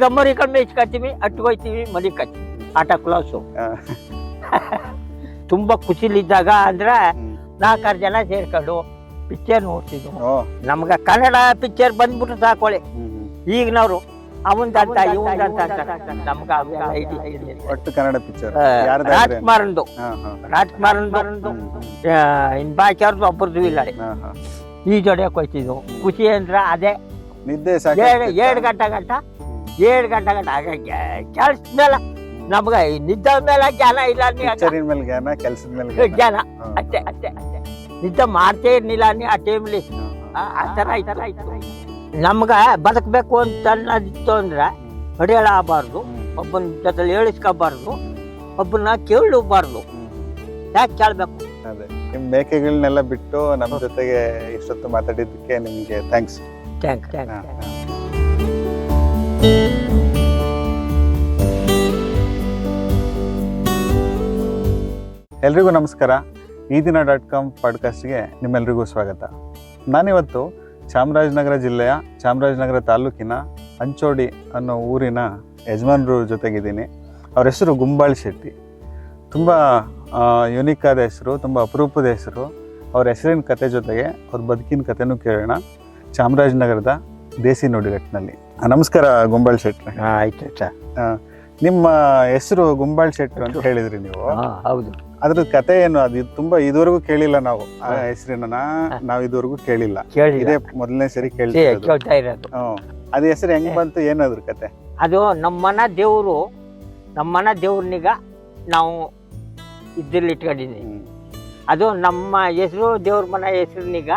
ಈಗ ಮರಿ ಕಡಿಮೆ ಇಚ್ಕೊತೀವಿ ಅಟ್ಕೋಯ್ತೀವಿ ಮರಿ ಕಟ್ತೀವಿ ಆಟ ಕ್ಲಾಸು ತುಂಬ ಖುಷಿಲಿದ್ದಾಗ ಅಂದ್ರೆ ನಾಲ್ಕಾರು ಜನ ಸೇರ್ಕೊಂಡು ಪಿಕ್ಚರ್ ನೋಡ್ತಿದ್ವು. ನಮ್ಗೆ ಕನ್ನಡ ಪಿಕ್ಚರ್ ಬಂದ್ಬಿಟ್ಟು ಸಾಕೊಳ್ಳಿ ಈಗಿನವರು ಅವಂದಂತ ಇವಂದಂತ ನಮ್ಗೆ ಒಟ್ಟು ಕನ್ನಡ ಪಿಕ್ಚರ್ ರಾಜ್ಕುಮಾರಂದು ರಾಜ್ಕುಮಾರಂದು. ಇನ್ ಬಾಕಿ ಅವ್ರದ್ದು ಒಬ್ಬರದು ಇಲ್ಲ. ಈ ಜೊಡೆಯಕ್ಕೆ ಹೋಯ್ತಿದ್ವು ಖುಷಿ ಅಂದ್ರೆ ಅದೇ. ನಿದ್ದೆ ಎರಡು ಗಂಟೆ ಗಂಟ ಏಳು ಗಂಟೆ ಗಂಟೆ ಆಗಕ್ಕೆ ಕೆಲ್ಸ ಮೇಲೆ ನಮ್ಗ ನಿದ್ದೆ ಮೇಲೆ ಜ್ಞಾನ ಇಲ್ಲ ನೀ. ಪಿಕ್ಚರಿನ ಮೇಲೆ ಜ್ಞಾನ ಕೆಲ್ಸದ ಮೇಲೆ ಜ್ಞಾನ. ಜ್ಞಾನ ಹಾ, ಅಷ್ಟೇ ಅಷ್ಟೇ ಅಷ್ಟೇ. ನಿದ್ದೆ ಮಾಡ್ತೇ ಇರ್ಲಿಲ್ಲ ನೀ ಆ ಟೈಮ್ಲಿ ಆ. ಆ ಥರ ಈ ಥರ ಇತ್ತು. ನಮ್ಗ ಬದುಕಬೇಕು ಅಂತ ಅನ್ನೋದಿತ್ತು ಅಂದ್ರೆ ಹೊಡೆಯಳ ಆಗಬಾರ್ದು ಹ್ಮ್, ಒಬ್ಬನ ಜೊತೆಲಿ ಹೇಳಿಸ್ಕೋಬಾರ್ದು ಒಬ್ಬನ ಕೇಳಬಾರ್ದು ಯಾಕೆ ಕೇಳಬೇಕು? ಅದೇ. ನಿಮ್ಮ ಮೇಕೆಗಳನ್ನೆಲ್ಲ ಬಿಟ್ಟು ನಮ್ಮ ಜೊತೆಗೆ ಇಷ್ಟೊತ್ತು ಮಾತಾಡಿದ್ದಕ್ಕೆ ನಿಮಗೆ ಥ್ಯಾಂಕ್ಸ್ ಥ್ಯಾಂಕ್ ಥ್ಯಾಂಕ್ ಎಲ್ರಿಗೂ ನಮಸ್ಕಾರ. ಈ ದಿನ ಡಾಟ್ ಕಾಮ್ ಪಾಡ್ಕಾಸ್ಟ್ಗೆ ನಿಮ್ಮೆಲ್ರಿಗೂ ಸ್ವಾಗತ. ನಾನಿವತ್ತು ಚಾಮರಾಜನಗರ ಜಿಲ್ಲೆಯ ಚಾಮರಾಜನಗರ ತಾಲೂಕಿನ ಅಂಚೋಡಿ ಅನ್ನೋ ಊರಿನ ಯಜಮಾನ್ರ ಜೊತೆಗಿದ್ದೀನಿ. ಅವ್ರ ಹೆಸರು ಗುಂಬಾಳ್ ಶೆಟ್ಟಿ. ತುಂಬ ಯುನೀಕ್ ಆದ ಹೆಸರು ತುಂಬ ಅಪರೂಪದ ಹೆಸರು. ಅವ್ರ ಹೆಸರಿನ ಕತೆ ಜೊತೆಗೆ ಅವ್ರ ಬದುಕಿನ ಕಥೆನೂ ಕೇಳೋಣ. ಚಾಮರಾಜನಗರದ ದೇಸಿ ನುಡಿಗಟ್ಟಿನಲ್ಲಿ. ನಮಸ್ಕಾರ ಗುಂಬಾಳ್ ಶೆಟ್ಟಿ. ಹಾಂ ಆಯ್ತು ಹಾಂ ನಿಮ್ಮ ಹೆಸರು ಗುಂಬಾಳ್ ಶೆಟ್ಟಿ ಅಂತ ಹೇಳಿದ್ರಿ ನೀವು. ಹೌದು. ಅದ್ರ ಕತೆ ಏನು ಅದು ತುಂಬಾ ಇದುವರೆಗೂ ಕೇಳಿಲ್ಲ ನಾವು. ಆ ಹೆಸರಿನ ನಾವು ಇದುವರೆಗೂ ಕೇಳಿಲ್ಲ. ಕೇಳಿ ಇದೇ ಮೊದಲನೇ ಸರಿ ಇರೋದು. ಕೇಳ್ತಾ ಇರೋದು. ಹ್ಮ್. ಅದ್ ಹೆಸರು ಹೆಂಗ್ ಬಂತು ಏನಾದ್ರು ಕತೆ? ಅದು ನಮ್ಮನ ದೇವರು ನಮ್ಮನ ದೇವ್ರನಿಗ ನಾವು ಇದ್ರಲ್ಲಿ ಇಟ್ಕೊಂಡಿದ್ದೀವಿ ಅದು ನಮ್ಮ ಹೆಸರು ದೇವ್ರ ಮನ ಹೆಸರಿನಿಗ.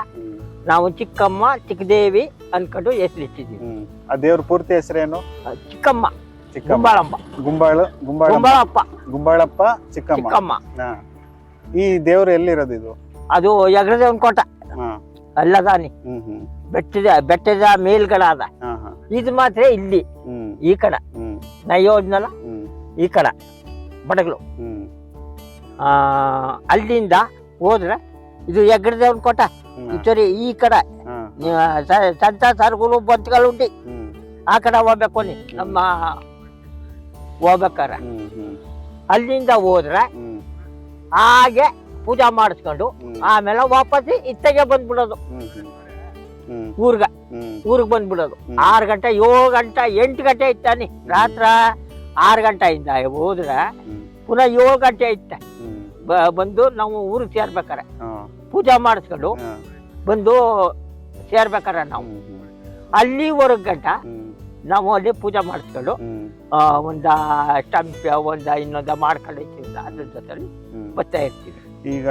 ನಾವು ಚಿಕ್ಕಮ್ಮ ಚಿಕ್ಕದೇವಿ ಅನ್ಕೊಂಡು ಹೆಸರು ಇಟ್ಟಿದ್ದೀವಿ ಆ ದೇವ್ರ ಪೂರ್ತಿ ಹೆಸರೇನು? ಚಿಕ್ಕಮ್ಮ. ಚಿಕ್ಕಮ್ಮ. ಗುಂಬಾಳಮ್ಮ ಗುಂಬಾಳು ಗುಂಬಾಳಮ್ಮ. ಗುಂಬಾಳಪ್ಪ. ಗುಂಬಾಳಪ್ಪ ಚಿಕ್ಕಮ್ಮ. ಚಿಕ್ಕಮ್ಮ. ಹಾ. ಈ ದೇವ್ರು ಎಲ್ಲಿರೋದು ಇದು? ಅದು ಎಗ್ರದೇವನ್ ಕೋಟ. ಹಾ. ಅಲ್ಲದಾನಿ ಹ್ಮ್ ಹ್ಮ್. ಬೆಟ್ಟದ ಬೆಟ್ಟದ ಮೇಲ್ಗಡ ಹಾ ಹಾ. ಇದು ಮಾತ್ರ ಇಲ್ಲಿ. ಹ್ಮ್. ಈ ಕಡೆ. ಹ್ಮ್. ನಾ ಹ್ಮ್. ಈ ಕಡೆ. ಬಡಗಲು. ಹ್ಮ್. ಆ, ಅಲ್ಲಿಂದ ಹೋದ್ರೆ ಇದು ಎಗ್ರದೇವನ್ ಕೋಟ. ಹ್ಮ್. ಇಚರಿ ಈ ಕಡೆ. ಹಾ. ಸಂತ ಸರ್ಗುಲು ಬಂತ್ಗಳು ಉಂಟಿ. ಹ್ಮ್. ಆ ಕಡೆ ಹೋಗ್ಬೇಕು ನೀ. ನಮ್ಮ ಹೋಗ್ಬೇಕಾರ. ಅಲ್ಲಿಂದ ಹೋದ್ರೆ ಹಾಗೆ ಪೂಜಾ ಮಾಡಿಸ್ಕೊಂಡು ಆಮೇಲೆ ವಾಪಸ್ ಇತ್ತಗೆ ಬಂದ್ಬಿಡೋದು. ಊರ್ಗ. ಊರಿಗೆ ಬಂದ್ಬಿಡೋದು. ಆರು ಗಂಟೆ ಏಳು ಗಂಟೆ ಎಂಟು ಗಂಟೆ ಇತ್ತಾನೆ. ರಾತ್ರ ಆರು ಗಂಟೆಯಿಂದ ಹೋದ್ರೆ ಹ್ಮ್. ಪುನಃ ಏಳು ಗಂಟೆ ಇತ್ತ. ಬಂದು ನಾವು ಊರಿಗೆ ಸೇರ್ಬೇಕಾರೆ. ಪೂಜೆ ಮಾಡಿಸ್ಕೊಂಡು ಬಂದು ಸೇರ್ಬೇಕಾರೆ ನಾವು. ಅಲ್ಲಿವರೆಗೆ ಗಂಟ ನಾವು ಅಲ್ಲಿ ಪೂಜೆ ಮಾಡಿಸ್ಕೊಂಡು ಒಂದ ಸ್ಟಂಪ್ ಒಂದ ಇನ್ನೊಂದ ಮಾಡ್ಕೊಂಡು ಇರ್ತೀವಿ ಅದ್ರ ಜೊತೆಲಿ. ಬರ್ತಾ ಇರ್ತೀವಿ. ಈಗ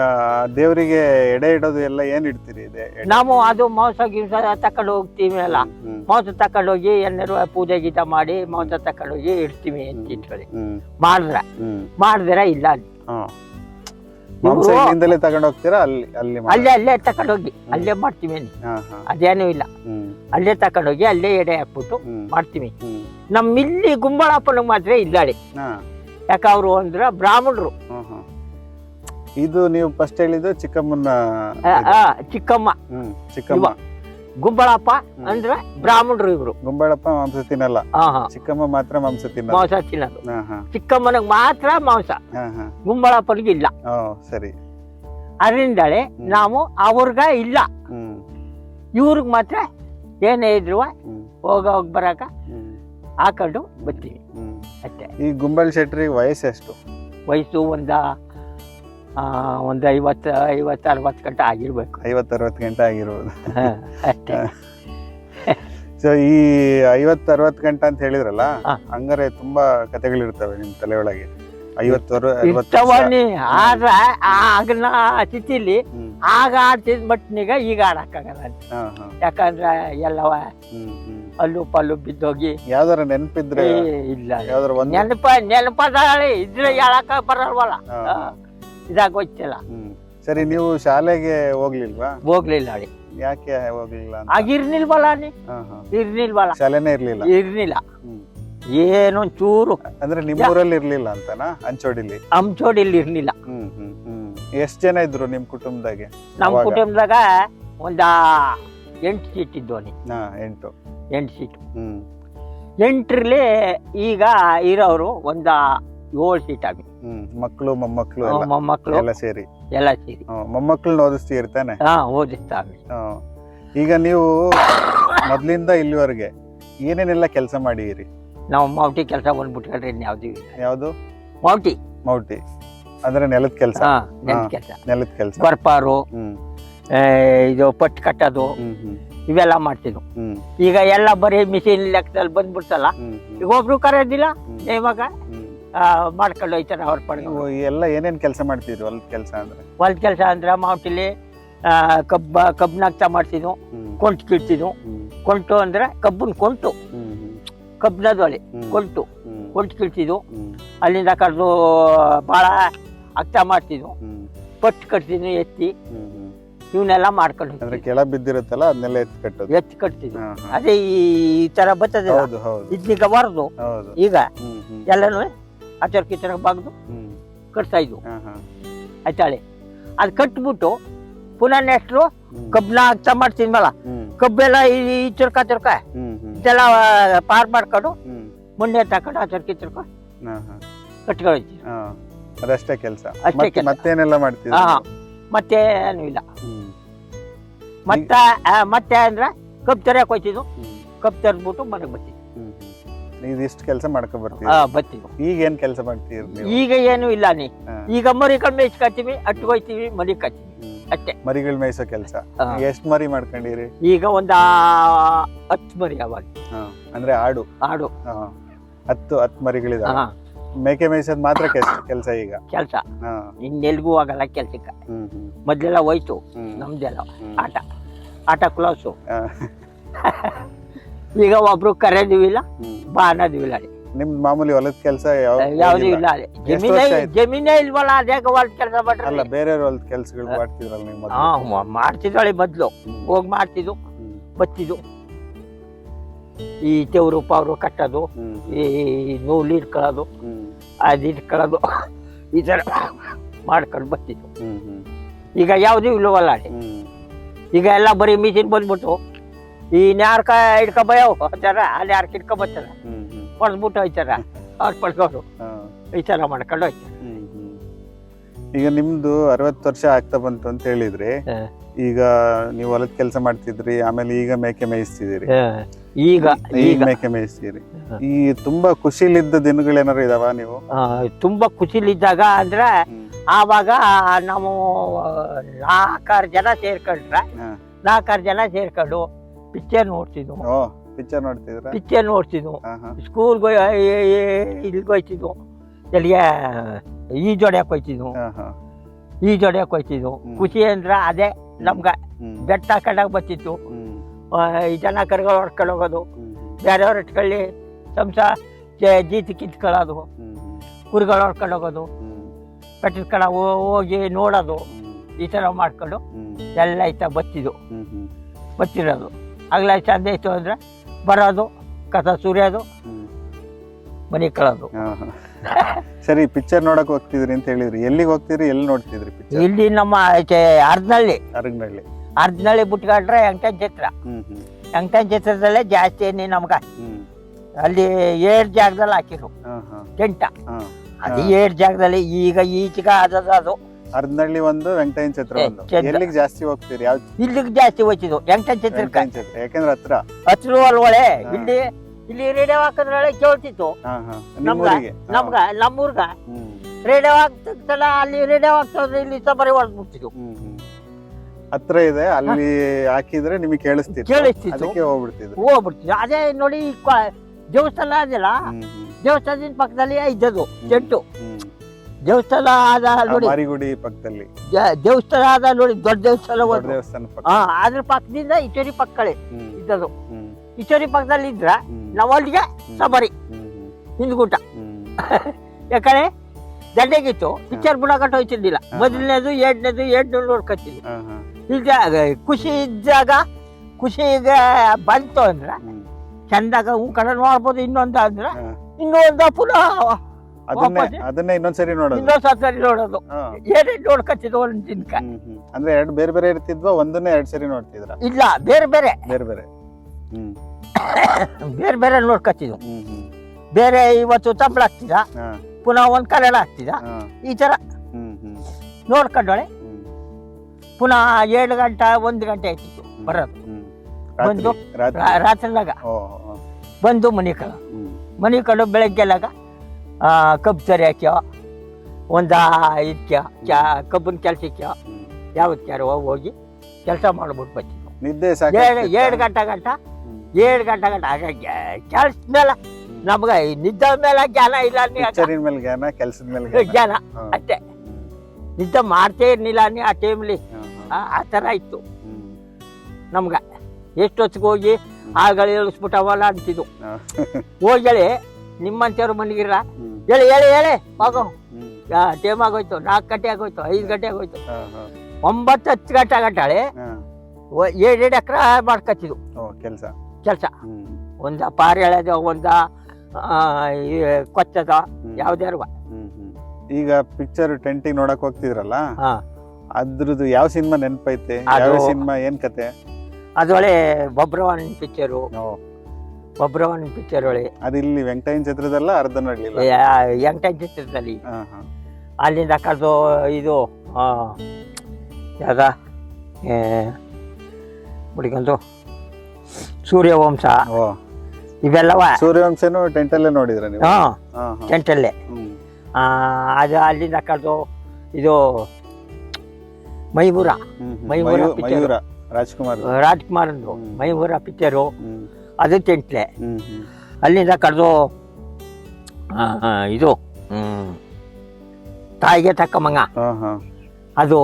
ದೇವರಿಗೆ ಎಡೆ ಇಡೋದು ಎಲ್ಲ ಏನ್ ಇಡ್ತೀರಿ ಇದೆ ನಾವು ಅದು ಮಾಂಸ ಗಿಂಸ ತಕೊಂಡು ಹೋಗ್ತೀವಿ ಅಲ್ಲ. ಮಾಂಸ ತಕೊಂಡೋಗಿ ಎಲ್ಲರೂ ಪೂಜೆ ಗೀತ ಮಾಡಿ ಮಾಂಸ ತಕೊಂಡೋಗಿ ಇಡ್ತೀವಿ ಅಂತ ಇಟ್ಕೊಳ್ಳಿ. ಮಾಡಿದ್ರ ಮಾಡಿದ್ರೆ ಇಲ್ಲ ಮಾಂಸ ಇಲ್ಲಿಂದಲೇ ತಗೊಂಡ್ ಹೋಗ್ತೀರಾ? ಅಲ್ಲಿ ಅಲ್ಲಿ ಅಲ್ಲೇ ಅಲ್ಲೇ ತಕೊಂಡೋಗಿ ಅಲ್ಲೇ ಮಾಡ್ತೀವಿ ಅದೇನೂ ಇಲ್ಲ. ಅಲ್ಲೇ ತಕೊಂಡೋಗಿ ಅಲ್ಲೇ ಎಡೆ ಹಾಕ್ಬಿಟ್ಟು ಮಾಡ್ತೀವಿ. ನಮ್ಮ ಇಲ್ಲಿ ಗುಂಬಳಪ್ಪನಿಗೆ ಮಾತ್ರ ಇಲ್ಲಾಡಿ ಯಾಕ ಅವರು ಅಂದ್ರ ಬ್ರಾಹ್ಮಣರು. ಇದು ನೀವು ಫಸ್ಟ್ ಹೇಳಿದ್ದು ಚಿಕ್ಕಮ್ಮನ ಚಿಕ್ಕಮ್ಮ. ಚಿಕ್ಕಮ್ಮ. ಗುಂಬಳಪ್ಪ ಅಂದ್ರೆ ಬ್ರಾಹ್ಮಣರು ಇವರು. ಗುಂಬಳಪ್ಪ ಮಾಂಸ ತಿನ್ನಲ್ಲ. ಹಾ ಹಾ. ಚಿಕ್ಕಮ್ಮ ಮಾತ್ರ ಮಾಂಸ ತಿನ್ನಲ್ಲ. ಮಾಂಸ ತಿನ್ನೋದು. ಹಾ ಹಾ. ಚಿಕ್ಕಮ್ಮನಿಗೆ ಮಾತ್ರ ಮಾಂಸ. ಹಾ ಹಾ. ಗುಂಬಳಪ್ಪನಿಗೆ ಇಲ್ಲ. ಓ ಸರಿ. ಅದರಿಂದಲೇ ನಾವು ಅವ್ರಿಗ ಇಲ್ಲ. ಹ್ಮ್. ಇವ್ರಿಗೆ ಮಾತ್ರ ಏನೇ ಇದ್ರು ಹ್ಮ್. ಹೋಗ ಹೋಗಿ ಬರಾಕ ಹ್ಮ್. ಹಾಕೊಂಡು ಬರ್ತೀವಿ. ಹ್ಮ್. ಅಷ್ಟೇ. ಈ ಗುಂಬಳ ಶೆಟ್ರಿ ವಯಸ್ಸು ಎಷ್ಟು ವಯಸ್ಸು ಒಂದ ಒಂದು ಐವತ್ತು ಐವತ್ತು ಅರವತ್ತು ಗಂಟೆ ಆಗಿರ್ಬೇಕು. ಐವತ್ತು ಅರವತ್ತು ಗಂಟೆ ಆಗಿರ್ಬೋದು. ಅಷ್ಟೇ. ಸೊ ಈ ಐವತ್ತು ಅರವತ್ತು ಗಂಟೆ ಅಂತ ಹೇಳಿದ್ರಲ್ಲ. ಹಂಗಾರೆ ತುಂಬಾ ಕಥೆಗಳಿರ್ತವೆ ನಿಮ್ಮ ತಲೆ ಒಳಗೆ ಆದ್ರೆ ಆಗನ ಸ್ಥಿತಿಲಿ ಆಗ ಆಡ್ತಿದ್ ಮಟ್ನಿಗ ಈಗ ಆಡಕ್ಕಾಗಲ್ಲ ಯಾಕಂದ್ರೆ ಎಲ್ಲವ ಅಲ್ಲು ಪಲ್ಲು ಬಿದ್ದೋಗಿ ಯಾವ್ದಾರ ನೆನಪಿದ್ರೆ ಇಲ್ಲ ನೆನಪ ನೆನಪದ ಇದ್ರೆ ಹೇಳಕ್ಕ ಬರಲ್ವಲ್ಲ. ಇದಾಗೋಯ್ತಿಲ್ಲ. ಸರಿ ನೀವು ಶಾಲೆಗೆ ಹೋಗ್ಲಿಲ್ವಾ? ಹೋಗ್ಲಿಲ್ಲ ಅಡಿ ಯಾಕೆ ಹೋಗ್ಲಿಲ್ಲ ಅಂತ? ಆಗಿರ್ನಿಲ್ವಲ್ಲ ನೀ ಹಾ ಹಾ. ಇರ್ನಿಲ್ವಲ್ಲ. ಶಾಲೆನೇ ಇರ್ಲಿಲ್ಲ? ಇರ್ನಿಲ್ಲ. ಏನೊಂದ್ ಚೂರು ಅಂದ್ರೆ ನಿಮ್ಮೂರಲ್ಲಿ ಇರ್ಲಿಲ್ಲ ಅಂತನಾ? ಅಂಚೋಡಿಲಿ? ಅಂಚೋಡಿಲಿ ಇರ್ನಿಲ್ಲ. ಹ್ಮ್ ಹ್ಮ್ ಹ್ಮ್. ಎಷ್ಟ್ ಜನ ಇದ್ರು ನಿಮ್ ಕುಟುಂಬದಾಗೆ ನಮ್ಮ ಅವಾಗ? ಕುಟುಂಬದಾಗ ಒಂದ ಎಂಟು ಸೀಟ್ ಇದ್ದವನಿ ಹಾ ಎಂಟು. ಎಂಟು ಸೀಟ್. ಹ್ಮ್. ಎಂಟ್ರಲ್ಲಿ ಈಗ ಇರೋರು ಒಂದ ಏಳು ಸೀಟ್ ಆಗಿ. ಹ್ಮ್ ಮಕ್ಕಳು ಮೊಮ್ಮಕ್ಕಳು ಎಲ್ಲ ಮೊಮ್ಮಕ್ಕಳು ಎಲ್ಲ ಸೇರಿ. ಎಲ್ಲ ಸೇರಿ. ಹ್ಮ್, ಮೊಮ್ಮಕ್ಕಳನ್ನ ಓದಿಸ್ತಿ ಇರ್ತಾನೆ ಹಾ ಓದಿಸ್ತಾವೆ ಹ್ಮ್. ಈಗ ನೀವು ಮೊದ್ಲಿಂದ ಇಲ್ಲಿವರೆಗೆ ಏನೇನೆಲ್ಲ ಕೆಲಸ ಮಾಡಿರಿ ನಾವು ಮೌಟಿ ಕೆಲಸ ಇನ್ಯಾವ್ದು ಯಾವುದು ಯಾವ್ದು? ಮೌಟಿ. ಮೌಟಿ. ಅಂದ್ರೆ ನೆಲದ ಕೆಲಸ? ಹಾ ನೆಲ ಹಾ. ಕೆಲಸ. ನೆಲದ ಕೆಲಸ. ಬರ್ಪಾರು ಹ್ಮ್. ಇದು ಪಟ್ ಕಟ್ಟೋದು ಹ್ಮ್ ಹ್ಮ್. ಇವೆಲ್ಲ ಮಾಡ್ತಿದ್ವು. ಹ್ಮ್. ಈಗ ಎಲ್ಲ ಬರೀ ಮಿಷಿನ್ ಲೆಕ್ಕದಲ್ಲಿ ಬಂದ್ಬಿಡ್ತಲ್ಲ ಹ್ಮ್ ಈಗ ಒಬ್ರು ಕರೆಯೋದಿಲ್ಲ ಹ್ಮ್. ಇವಾಗ ಹ್ಮ್. ಮಾಡ್ಕೊಂಡು ಹೋಯ್ತಾರೆ ಅವ್ರ ಪಡೆದು. ನೀವು ಎಲ್ಲ ಏನೇನು ಕೆಲಸ ಮಾಡ್ತಿದ್ರು ಹೊಲದ ಕೆಲಸ ಅಂದ್ರೆ? ಹೊಲದ ಕೆಲಸ ಅಂದ್ರೆ ಮಾವಟಿಲಿ ಕಬ್ಬ ಕಬ್ಬನಾಗ್ತಾ ಮಾಡ್ತಿದ್ವು. ಕೊಂಟು ಕಿಡ್ತಿದ್ವು ಕೊಂಟು ಅಂದ್ರೆ ಕಬ್ಬನ್ ಕೊಂಟು. ಕಬ್ಬನದೊಳೆ ಕೊಂಟು. ಕೊಂಟು ಕಿಡ್ತಿದ್ವು ಅಲ್ಲಿಂದ ಕರೆದು ಭಾಳ ಅಗ್ತಾ ಮಾಡ್ತಿದ್ವು. ಪಟ್ಟು ಕಟ್ತಿದ್ವು ಎತ್ತಿ. ಇವನ್ನೆಲ್ಲ ಮಾಡ್ಕೊಂಡು ಅಂದ್ರೆ. ಕೆಳ ಬಿದ್ದಿರುತ್ತಲ್ಲ ಅದನ್ನೆಲ್ಲ ಎತ್ತಿ ಕಟ್ಟೋದು. ಎತ್ತಿ ಕಟ್ತಿದ್ವಿ. ಅದೇ ಈ ತರ ಬರ್ತದೆ ಬರದು ಹೌದು. ಈಗ ಎಲ್ಲನೂ ಆಚರ್ ಕಿಚರ್ ಬಾಗ್ದು ಕಟ್ತಾ ಇದ್ವು. ಆಯ್ತಾಳೆ. ಅದು ಕಟ್ಬಿಟ್ಟು ಪುನಃ ನೆಸ್ಟ್ರು ಕಬ್ಬನ ಆಗ್ತಾ ಹ್ಮ್. ಕಬ್ಬೆಲ್ಲ ಈ ಈ ಚುರ್ಕ ಚುರ್ಕ. ಇದೆಲ್ಲ ಪಾರ್ ಮಾಡ್ಕೊಂಡು ಮುಂದೆ ತಕೊಂಡು ಆ ಚುರ್ಕಿ ಚುರ್ಕ ಕಟ್ಕೊಳ್ತೀವಿ ಅದಷ್ಟೇ ಕೆಲಸ. ಅಷ್ಟೇ. ಮತ್ತೇನೆಲ್ಲ ಮಾಡ್ತೀವಿ ಹಾಂ ಮತ್ತೆ ಏನು ಇಲ್ಲ. ಮತ್ತೆ ಮತ್ತೆ ಅಂದ್ರೆ ಕಬ್ಬು ತರಕ್ ಹೋಯ್ತಿದ್ವು. ಹ್ಮ್. ಕಬ್ಬು ತರ್ಬಿಟ್ಟು ಮನೆಗೆ ಬರ್ತಿದ್ವಿ. ಇದಿಷ್ಟು ಕೆಲಸ ಮಾಡ್ಕೊಂಡ್ ಬರ್ತೀವಿ ಬರ್ತಿದ್ವು ಈಗ ಏನ್ ಕೆಲಸ ಮಾಡ್ತೀರಿ ನೀವು? ಈಗ ಏನು ಇಲ್ಲ ನೀ. ಹಾ. ಈಗ ಮರಿ ಕಮ್ಮಿ ಇಸ್ಕೊತೀವಿ ಅಟ್ಟು ಹೋಯ್ತೀವಿ ಮರಿ ಕತ್ತೀವಿ ಹ್ಮ್. ಅಷ್ಟೇ. ಮರಿಗಳ್ ಮೇಯ್ಸೋ ಕೆಲಸ? ಹಾ. ಎಷ್ಟ್ ಮರಿ ಮಾಡ್ಕೊಂಡಿರಿ? ಈಗ ಒಂದು ಹತ್ತು ಮರಿ ಅವಾಗ. ಹಾ ಅಂದ್ರೆ ಆಡು? ಆಡು. ಹಾ ಹತ್ತು ಹತ್ತು ಮರಿಗಳಿದ ಹಾ. ಮೇಕೆ ಮೇಯ್ಸೋದ್ ಮಾತ್ರ ಕೆಲಸ ಈಗ? ಕೆಲಸ. ಹಾ. ಇನ್ನೆಲ್ಗೂ ಆಗಲ್ಲ ಕೆಲ್ಸಕ್ಕೆ. ಹ್ಮ್ ಹ್ಮ್. ಮೊದ್ಲೆಲ್ಲ ಹೋಯ್ತು. ಹ್ಮ್. ನಮ್ದೆಲ್ಲ. ಹ್ಮ್. ಆಟ. ಆಟ ಕ್ಲೋಸು ಹಾ. ಈಗ ಒಬ್ರು ಕರೆದಿವಿಲ್ಲ ಇಲ್ಲ ಹ್ಮ್. ಬಾ ಅನ್ನೋದು ಇಲ್ಲ ಅಲ್ಲಿ. ನಿಮ್ದ್ ಮಾಮೂಲಿ ಹೊಲದ ಕೆಲಸ ಯಾವ ಯಾವ್ದು ಇಲ್ಲ ಅಲ್ಲಿ. ಜಮೀನೇ ಜಮೀನೇ ಇಲ್ವಲ್ಲ ಅದೇ ಹೊಲದ ಕೆಲಸ ಅಲ್ಲ ಮಾಡ್ರಿ ಬೇರೆಯವ್ರ ಹೊಲದ ಕೆಲ್ಸಗಳು ಮಾಡ್ತಿದ್ರಲ್ಲ ನೀವು ಹಾ ಮ- ಮಾಡ್ತಿದ್ದಳಿ ಮೊದ್ಲು. ಹೋಗಿ ಮಾಡ್ತಿದ್ದು. ಬತ್ತಿದ್ದು ಈ ತೆವ್ರು ಪಾವ್ರು ಕಟ್ಟೋದು. ಈ ನೂಲು ಇಟ್ಕೊಳ್ಳೋದು. ಅದು ಇಟ್ಕೊಳ್ಳೋದು ಈ ಥರ ಮಾಡ್ಕೊಂಡು. ಹ್ಮ್. ಈಗ ಯಾವುದೂ ಇಲ್ಲವಲ್ಲ ಅಲ್ಲಿ. ಈಗ ಎಲ್ಲ ಬರೀ ಮಿಷಿನ್ ಬಂದ್ಬಿಟ್ಟು ಈ ನ್ಯಾರ್ಕ ಹಿಡ್ಕೊ ಬಯವು ಅಲ್ಲಿ ಯಾರು ಹಿಡ್ಕೊ ಬರ್ತಾರ. ಹ್ಮ್. ಹೊಡೆದ್ಬಿಟ್ಟು ಹೋಯ್ತಾರ ಅವ್ರು ಪಡ್ಕೊಂಡು ಈ ಥರ ಮಾಡ್ಕೊಂಡು ಹೋಯ್ತಾರೆ. ಈಗ ನಿಮ್ದು ಅರವತ್ತು ವರ್ಷ ಆಗ್ತಾ ಬಂತು ಅಂತ ಹೇಳಿದ್ರಿ ಈಗ ನೀವು ಹೊಲದ ಕೆಲಸ ಮಾಡ್ತಿದ್ರಿ ಆಮೇಲೆ ಈಗ ಮೇಕೆ ಮೇಯಿಸ್ತಿದ್ದೀರಿ. ಈಗ ಈಗ. ಮೇಕೆ ಮೇಯಿಸ್ತೀರಿ. ಈ ತುಂಬಾ ಖುಷಿಲಿದ್ದ ದಿನಗಳೇನಾರು ಇದಾವ ನೀವು? ತುಂಬಾ ಖುಷಿಲಿದ್ದಾಗ ಅಂದ್ರೆ ಆವಾಗ ನಾವು ನಾಲ್ಕಾರು ಜನ ಸೇರ್ಕೊಂಡ್ರ. ನಾಲ್ಕಾರು ಜನ ಸೇರ್ಕೊಂಡು ಪಿಕ್ಚರ್ ನೋಡ್ತಿದ್ವು. ಓ ಪಿಕ್ಚರ್ ನೋಡ್ತಿದ್ರ ಪಿಕ್ಚರ್ ನೋಡ್ತಿದ್ವು. ಸ್ಕೂಲ್ಗೆ ಇಲ್ಲಿಗೆ ಹೋಯ್ತಿದ್ವು. ಎಲ್ಲಿಗೆ ಈಜೊಡ್ಯಕ್ಕೆ ಹೋಯ್ತಿದ್ವು. ಈ ಹಾ. ಈಜೊಡ್ಯಕ್ಕೆ ಹೋಯ್ತಿದ್ವು. ಖುಷಿ ಅಂದ್ರೆ ಅದೇ ನಮ್ಗೆ. ಬೆಟ್ಟ ಕಡಾಗ ಬರ್ತಿತ್ತು. ಈ ಜನ ಕರ್ಗಳು ಹೊಡ್ಕೊಂಡು ಹೋಗೋದು. ಬೇರೆಯವ್ರು ಇಟ್ಕೊಳ್ಳಿ ಸಂಸ ಜೀತಿ ಕಿತ್ಕೊಳ್ಳೋದು ಕುರಿಗಳು ಹೊಡ್ಕೊಂಡು ಹೋಗೋದು. ಕಟ್ಟಿದ ಕಡೆ ಹೋಗಿ ನೋಡೋದು. ಈ ಥರ ಮಾಡ್ಕೊಂಡು ಎಲ್ಲ ಐತ ಬತ್ತಿದ್ದು ಬತ್ತಿರೋದು ಆಗ್ಲ ಚಂದ ಇತ್ತು ಅಂದ್ರೆ ಬರೋದು ಕಸ ಸುರಿಯೋದು ಮನೆ ಕಳೋದು. ಸರಿ ಪಿಕ್ಚರ್ ನೋಡಕ್ ಹೋಗ್ತಿದ್ರಿ ಅಂತ ಹೇಳಿದ್ರಿ. ಎಲ್ಲಿಗೆ ಹೋಗ್ತಿದ್ರಿ ಎಲ್ಲಿ ನೋಡ್ತಿದ್ರಿ ಪಿಕ್ಚರ್ ಇಲ್ಲಿ ನಮ್ಮ ಆಚೆ ಅರ್ಧನಳ್ಳಿ ಅರಗ್ನಳ್ಳಿ. ಅರ್ಧನಳ್ಳಿ ಬಿಟ್ಕೊಂಡ್ರೆ ಎಂಟನ್ ಚಿತ್ರ ಎಂಟನ್ ಚಿತ್ರದಲ್ಲೇ ಜಾಸ್ತಿ ಏನಿ ನಮ್ಗ. ಅಲ್ಲಿ ಏರ್ ಜಾಗದಲ್ಲಿ ಹಾಕಿರು ಟೆಂಟ. ಅದು ಏರ್ ಜಾಗದಲ್ಲಿ ಈಗ ಈಚೆಗ ಆದದ್ದು ಅದು. ಅರ್ಧನಳ್ಳಿ ಒಂದು ವೆಂಕಟಯ್ಯನ ಛತ್ರ ಏ, ಒಂದು. ಛತ್ರ. ಎಲ್ಲಿಗೆ ಜಾಸ್ತಿ ಹೋಗ್ತೀರಿ? ಯಾವ ಇಲ್ಲಿಗೆ ಜಾಸ್ತಿ ಹೋಯ್ತಿದ್ವು. ಎಂಟನ್ ಚಿತ್ರಕ್ಕೆ ವೆಂಕಟಯ್ಯನ ಛತ್ರ ಯಾಕಂದ್ರೆ ಹತ್ರ. ಹತ್ರ ಅಲ್ವಳೆ? ಹಾ. ಇಲ್ಲಿ ಇಲ್ಲಿ ರೇಡಿಯೋ ಹಾಕಿದ್ರೊಳೆ ಕೇಳ್ತಿತ್ತು. ಹಾ ಹಾ. ನಮ್ಗ- ನಿಮ್ಮೂರಿಗೆ ಹಾ. ನಮ್ಗ ನಮ್ಮೂರ್ಗ. ಹ್ಮ್. ರೇಡಿಯೋ ಹಾಕ್ತಲ್ಲ ಅಲ್ಲಿ ರೇಡಿಯೋ ಹಾಕ್ತಾರೆ ಇಲ್ಲಿ ಸಬರಿ ಹ್ಮ್ ಹ್ಮ್. ಹತ್ರ ಇದೆ ಅಲ್ಲಿ ಹಾಕಿದ್ರೆ ನಿಮಗೆ ಕೇಳಿಸ್ತಿತ್ತು. ಕೇಳಿಸ್ತಿತ್ತು. ಅದಕ್ಕೆ ಹೋಗ್ಬಿಡ್ತಿದ್ರು ಹೋಗ್ಬಿಡ್ತಿದ್ವು. ಅದೇ ನೋಡಿ ಈ ಕ್ವ- ದೇವಸ್ಥಾನ ಅದಿಲ್ಲ. ಹ್ಮ್ ಹ್ಮ್. ದೇವಸ್ಥಾನದ ಪಕ್ಕದಲ್ಲಿ ಇದ್ದದು ಚೆಂಟು. ಹ್ಮ್. ದೇವಸ್ಥಾನ ಆದ ನೋಡಿ. ಮಾರಿಗುಡಿ ಪಕ್ಕದಲ್ಲಿ. ದೇ- ದೇವಸ್ಥಾನ ಆದ ನೋಡಿ ದೊಡ್ಡ ದೇವಸ್ಥಾನ ದೊಡ್ಡ ಒಂದು. ದೇವಸ್ಥಾನ ಪಕ್ಕ. ಹಾ ಅದ್ರ ಪಕ್ಕದಿಂದ ಇಚೋರಿ ಪಕ್ಕಳೆ ಹ್ಮ್. ಇದ್ದದು ಹ್ಮ್. ಇಚೋರಿ ಪಕ್ಕದಲ್ಲಿ ಇದ್ರ ಹ್ಮ್. ನಾವು ಅಲ್ಲಿಗೆ ಸಬರಿ ಹ್ಮ್ ಹಿಂದ್ಗುಟ ಹ್ಮ್. ಯಾಕಂದ್ರೆ ದಂಡೆಗಿತ್ತು. ಪಿಕ್ಚರ್ ಬುಡಕಟ್ಟು ಹೋಯ್ತಿರ್ಲಿಲ್ಲ. ಹಾ. ಮೊದಲನೇದು ಎರಡನೇದು ಎರಡ್ನೂರು ನೋಡ್ಕೊತಿದ್ವಿ. ಹಾ ಹಾ. ಈಗ ಖುಷಿ ಇದ್ದಾಗ ಖುಷಿ ಈಗ ಬಂತು ಅಂದ್ರೆ ಹ್ಮ್. ಚಂದಾಗ ಹೂ ಕಡೆ ನೋಡ್ಬೋದು ಇನ್ನೊಂದು ಅಂದ್ರೆ ಹಾ. ಇನ್ನೊಂದು ಪುನಃ ಅದನ್ನೇ ವಾಪಸ್? ಅದನ್ನೇ ಇನ್ನೊಂದ್ಸರಿ ನೋಡೋದು. ಇನ್ನೊಂದ್ ಸರಿ ನೋಡೋದು. ಹಾ. ಏನೇನು ನೋಡ್ಕೊತಿದ್ವು ಒಂದ್ ದಿನಕ ಹ್ಮ್ ಹ್ಮ್. ಅಂದ್ರೆ ಎರಡು ಬೇರೆ ಬೇರೆ ಇರ್ತಿದ್ವಾ ಒಂದನ್ನೇ ಎರಡ್ ಸರಿ ನೋಡ್ತಿದ್ರ? ಇಲ್ಲ ಬೇರೆ ಬೇರೆ. ಬೇರೆ ಬೇರೆ. ಹ್ಮ್. ಬೇರೆ ಬೇರೆ ನೋಡ್ಕೊತಿದ್ವು ಹ್ಮ್ ಹ್ಮ್. ಬೇರೆ ಇವತ್ತು ತಪ್ಪಳ ಹಾಕ್ತಿದ ಹಾ. ಪುನಃ ಒಂದು ಕನ್ನಡ ಹಾಕ್ತಿದ ಹಾ. ಈ ಹ್ಮ್ ಹ್ಮ್. ನೋಡ್ಕೊಂಡೋಳೆ. ಹ್ಮ್. ಪುನಃ ಏಳು ಗಂಟೆ ಒಂದು ಗಂಟೆ ಆಯ್ತಿತ್ತು ಬರೋದು. ಹ್ಮ್. ಬಂದು ರಾತ್ರಿ. ರಾ- ಓ ಓ. ಬಂದು ಮನೆ ಕಳ ಹ್ಮ್. ಮನೆ ಬೆಳಗ್ಗೆ ಬೆಳಗ್ಗೆಲ್ಲಾಗ ಕಬ್ಬು ಸರಿ ಹಾಕ್ಯೋ? ಒಂದು ಇದಕ್ಕೆ ಕ್ಯಾ ಕಬ್ಬನ ಕೆಲಸಕ್ಕೆ ಯಾವತ್ತು ಯಾವತ್ಕ್ಯಾರ ಹೋಗಿ ಕೆಲಸ ಮಾಡ್ಬಿಟ್ಟು ಬರ್ತೀವಿ ನಿದ್ದೆ ಏಳು ಏಳು ಗಂಟೆ ಗಂಟ. ಏಳು ಗಂಟೆ ಗಂಟ? ಹಾಗಾಗಿ ಕೆಲ್ಸದ ಮೇಲೆ. ನಮ್ಗೆ ನಿದ್ದೆ ಮೇಲೆ ಜ್ಞಾನ ಇಲ್ಲ ಮೇಲೆ ಜ್ಞಾನ ಕೆಲ್ಸದ ಮೇಲೆ ಜ್ಞಾನ. ಅಷ್ಟೇ. ನಿದ್ದೆ ಮಾಡ್ತೇ ಇರ್ಲಿಲ್ಲ ನೀ ಆ ಟೈಮ್ಲಿ. ಆ ಥರ ಇತ್ತು. ನಮ್ಗೆ. ಎಷ್ಟೊತ್ತಿಗೆ ಹೋಗಿ ಆಗಳು ಇಳಿಸ್ಬಿಟ್ಟವಲ್ಲ ಅಂತಿದ್ವು. ಹಾ. ಹೋಗಿ ನಿಮ್ಮಂತವ್ರ ಮನೆಗಿರ. ಹೇಳಿ ಹೇಳಿ ಹೇಳಿ ಹೋಗೋ ಟೇಮ್ ಆಗೋಯ್ತು ನಾಲ್ಕು ಗಂಟೆ ಆಗೋಯ್ತು ಐದು ಗಂಟೆ ಆಗೋಯ್ತು. ಒಂಬತ್ತು ಹತ್ತು ಗಂಟೆ ಆಗಟ್ಟಾಳೆ ಏಳು ಏಳೆರಡು ಎಕರೆ ಮಾಡ್ಕೊತಿದ್ವು ಓ ಕೆಲ್ಸ. ಕೆಲಸ. ಒಂದ ಪಾರ್ ಎಳೆದು ಒಂದು ಕೊಚ್ಚದ ಯಾವ್ದೇ ಯಾವ್ದಾರು. ಈಗ ಪಿಕ್ಚರ್ ಟೆಂಟಿಗೆ ನೋಡಕ್ ಹೋಗ್ತಿದ್ರಲ್ಲ? ಅದ್ರದ್ದು ಯಾವ ಸಿನಿಮಾ ನೆನಪೈತೆ? ಯಾವ ಸಿನಿಮಾ ಏನ್ ಕತೆ? ಅದೊಳೆ ಬೊಬ್ರವನ್ ಪಿಕ್ಚರು ಓ ಬೊಬ್ರವನ್ ಪಿಕ್ಚರ್ ಒಳಗೆ ಅದು ಇಲ್ಲಿ ವೆಂಕಟಯ್ಯನ ಚಿತ್ರದಲ್ಲ ಅರ್ಧ ನಡ್ಲಿಲ್ಲ ವೆಂಕಟಯ್ಯನ ಚಿತ್ರದಲ್ಲಿ. ಅಲ್ಲಿಂದ ಕರೆದು ಇದು ಯಾವ್ದ? ಹುಡುಗಂದು ಸೂರ್ಯವಂಶ. ಓ. ಇವೆಲ್ಲವ? ಸೂರ್ಯವಂಶನು ಟೆಂಟ್ ಅಲ್ಲೇ ನೋಡಿದ್ರ ನೀವು? ಹಾ. ಟೆಂಟಲ್ಲೇ. ಅದು ಅಲ್ಲಿಂದ ಕರೆದು ಇದು ಮೈಮೂರ. ಮೈಮೂರ ರಾಜ್ಕುಮಾರ್ ರಾಜ್ಕುಮಾರ್ ರಾಜ್ಕುಮಾರಂದು. ಮೈಮೂರ ಪಿಕ್ಚರು. ಅದು ತಿಂಟ್ಲೆ ಅಲ್ಲಿಂದ ಕರೆದು ಇದು ತಾಯಿಗೆ ತಕ್ಕ ಮಂಗ. ಅದು.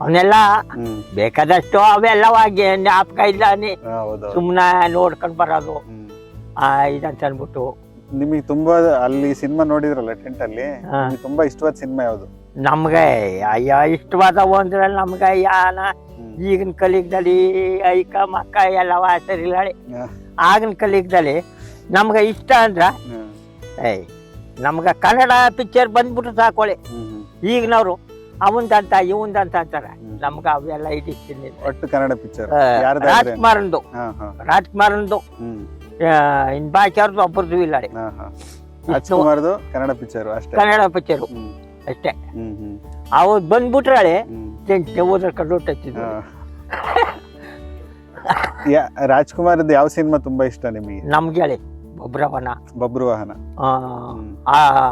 ಅವನ್ನೆಲ್ಲ ಬೇಕಾದಷ್ಟು ಅವೆಲ್ಲವಾಗಿ ಜ್ಞಾಪಕ ಇಲ್ಲ ನೀ ಸುಮ್ಮನೆ ನೋಡ್ಕೊಂಡು ಬರೋದು. ಇದಂತ ಅನ್ಬಿಟ್ಟು ನಿಮಗೆ ತುಂಬಾ ಅಲ್ಲಿ ಸಿನಿಮಾ ನೋಡಿದ್ರಲ್ಲ ಟೆಂಟ್ ಅಲ್ಲಿ? ತುಂಬಾ ಇಷ್ಟವಾದ ಸಿನಿಮಾ ಯಾವುದು? ನಮ್ಗೆ ಅಯ್ಯ ಇಷ್ಟವಾದವು ಅಂದ್ರೆ ನಮ್ಗೆ ಯಾನ ಹ್ಮ್. ಈಗಿನ ಕಲಿಗದಲ್ಲಿ ಐಕ ಮಕ್ಕ ಎಲ್ಲ ಸರಿಲಾಳೆ ಹಾ. ಆಗಿನ ಕಲಿಗದಲ್ಲಿ ನಮ್ಗೆ ಇಷ್ಟ ಅಂದ್ರ. ಏಯ್ ನಮ್ಗೆ ಕನ್ನಡ ಪಿಕ್ಚರ್ ಬಂದ್ಬಿಟ್ಟು ಸಾಕೊಳ್ಳಿ. ಈಗಿನವ್ರು ಅವಂದಂತ ಇವಂದಂತ ಅಂತಾರೆ. ನಮ್ಗ ಅವೆಲ್ಲ ಇದಿಷ್ಟಿಲ್ಲ ಒಟ್ಟು ಕನ್ನಡ ಪಿಕ್ಚರ್ ರಾಜ್ಕುಮಾರಂದು. ರಾಜ್ಕುಮಾರಂದು. ಇನ್ ಬಾಕಿ ಅವ್ರದ್ದು ಒಬ್ಬರದು ಇಲ್ಲ ಕನ್ನಡ ಪಿಕ್ಚರ್ ಅಷ್ಟೇ. ಕನ್ನಡ ಪಿಕ್ಚರು ಅಷ್ಟೇ. ಅವ್ರು ಬಂದ್ಬಿಟ್ರೆ ಹ್ಮ್. ಟೆಂಟ್ ಓದರ್ಕೊಂಡು ಹೊಟ್ಟತ್ತಿದ್ರು ಹಾ. ರಾಜ್ಕುಮಾರ್ದು ಯಾವ ಸಿನಿಮಾ ತುಂಬಾ ಇಷ್ಟ ನಿಮಗೆ? ನಮ್ಗೆ ಹೇಳಿ ಬಬ್ರವನ ಬಬ್ರು ಆ ಹ್ಮ್.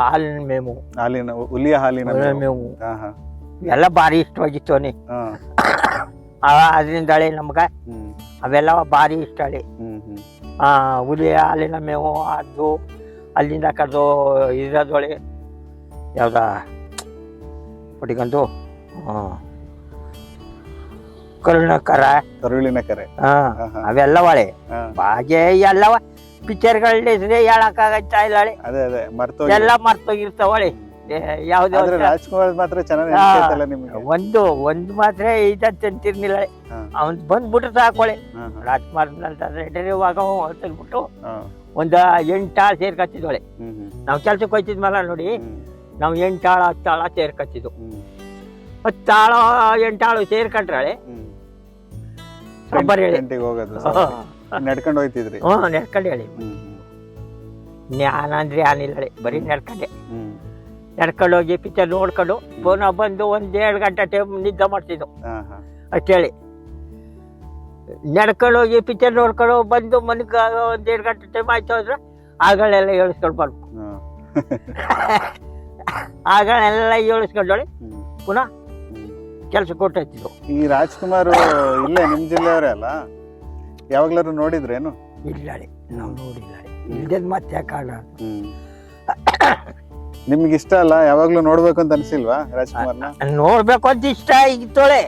ಹಾಲಿನ ಮೇವು. ಹಾಲಿನ ಹುಲಿಯ ಹಾಲಿನ ಮೇವು. ಎಲ್ಲ ಭಾರಿ ಇಷ್ಟವಾಗಿತ್ತು ಅವನಿ ಅದರಿಂದ ಹಳೆ ನಮ್ಗೆ. ಅವೆಲ್ಲ ಭಾರಿ ಇಷ್ಟ ಹಳೆ ಹುಲಿಯ ಹಾಲಿನ ಮೇವು ಅದು ಅಲ್ಲಿಂದ ಕರೆದು ಇರೋದೊಳೆ ಯಾವ್ದ? ಹುಡುಗಂದು ಕರ. ಕರುಳಿನ ಕರೆ. ಹಾ ಅವೆಲ್ಲ ಒಳೆ. ಹಾಗೆ ಎಲ್ಲವ ಪಿಕ್ಚರ್ಗಳಲ್ಲಿ ಹೇಳಕ್ಕಾಗತ್ತಾ ಇಲ್ಲ ಅದೇ ಅದೇ ಮರ್ತೋಗಿ ಎಲ್ಲ ಮರ್ತೋಗಿರ್ತಾವಳೆ ಯಾವ್ದೇ ಆದ್ರೆ ರಾಜ್ಕುಮಾರ್ ಮಾತ್ರ ಚೆನ್ನಾಗಿ ಒಂದು ಒಂದು ಮಾತ್ರ ಇದಂತಿರ್ನಿಲ್ಲ ಹಾ. ಅವನ್ ಬಂದ್ಬಿಟ್ರೆ ಸಾಕೊಳ್ಳಿ ರಾಜ್ಕುಮಾರ್ ಡೆಲಿವಾಗ ಅಂತಂದ್ಬಿಟ್ಟು ಹಾ. ಒಂದು ಸೇರ್ಕತ್ತಿದ್ದೋಳೆ ಹ್ಮ್ ಹ್ಮ್. ನಾವು ಕೆಲ್ಸಕ್ಕೆ ಹೋಯ್ತಿದ್ಮಲ್ಲ ನೋಡಿ. ನಾವು ಎಂಟಾಳು ಹತ್ತಾಳ ಸೇರ್ಕತ್ತಿದ್ದು ಹತ್ತಾಳು ಎಂಟಾಳು ಸೇರ್ಕೊಂಡ್ರೆ ಹ್ಮ್. ರಬ್ಬರ್ ಹೇಳಿ. ಹೋಗೋದು. ನಡ್ಕೊಂಡು ಹೋಯ್ತಿದ್ರಿ. ಹ್ಞೂ ನಡ್ಕೊಂಡು ಹೇಳಿ. ಹ್ಮ್ ಜ್ಞಾನ ಅಂದ್ರೆ ಏನಿಲ್ಲ ಬರೀ ನಡ್ಕೊಂಡೆ. ನಡ್ಕೊಂಡು ಹೋಗಿ ಪಿಕ್ಚರ್ ನೋಡ್ಕೊಂಡು ಪುನಃ ಬಂದು ಒಂದ್ ಎರಡು ಗಂಟೆ ಟೈಮ್ ನಿದ್ದೆ ಮಾಡ್ತಿದ್ದು ಅಷ್ಟೇಳಿ ನಡ್ಕೊಂಡು ಹೋಗಿ ಪಿಕ್ಚರ್ ನೋಡ್ಕೊಂಡು ಬಂದು ಮನೆಗೆ ಒಂದ್ ಎರಡು ಗಂಟೆ ಟೈಮ್ ಆಯ್ತು ಅಂದ್ರೆ ಆಗಳನ್ನೆಲ್ಲ ಏಳಿಸ್ಕೊಂಡು ಬರ್ಬೇಕು ಹಾ. ಆಗಳನ್ನೆಲ್ಲ ಏಳಿಸ್ಕೊಂಡೋಳಿ ಹ್ಮ್. ಪುನಃ ಕೆಲಸ ಕೊಟ್ಟಿದ್ರು ಈ ರಾಜ್ಕುಮಾರ್ ಇಲ್ಲೇ ನಿಮ್ ಜಿಲ್ಲೆಯವರೇ ಅಲ್ಲ? ಯಾವಾಗ್ಲಾರು ನೋಡಿದ್ರೇನು? ಇಲ್ಲ ರೀ ನಾವು ನೋಡಿಲ್ಲ ರೀ. ಇಲ್ದೇದ್ ಮತ್ತೆ ಯಾಕೆ ನಿಮ್ಗೆ ಇಷ್ಟ ಅಲ್ಲ? ಯಾವಾಗ್ಲೂ ನೋಡ್ಬೇಕು ಅಂತ ಅನ್ಸಿಲ್ವಾ ರಾಜ್ಕುಮಾರ್ನ? ನೋಡ್ಬೇಕು ಅಂತ ಇಷ್ಟ ಇತ್ತೋಳೆ.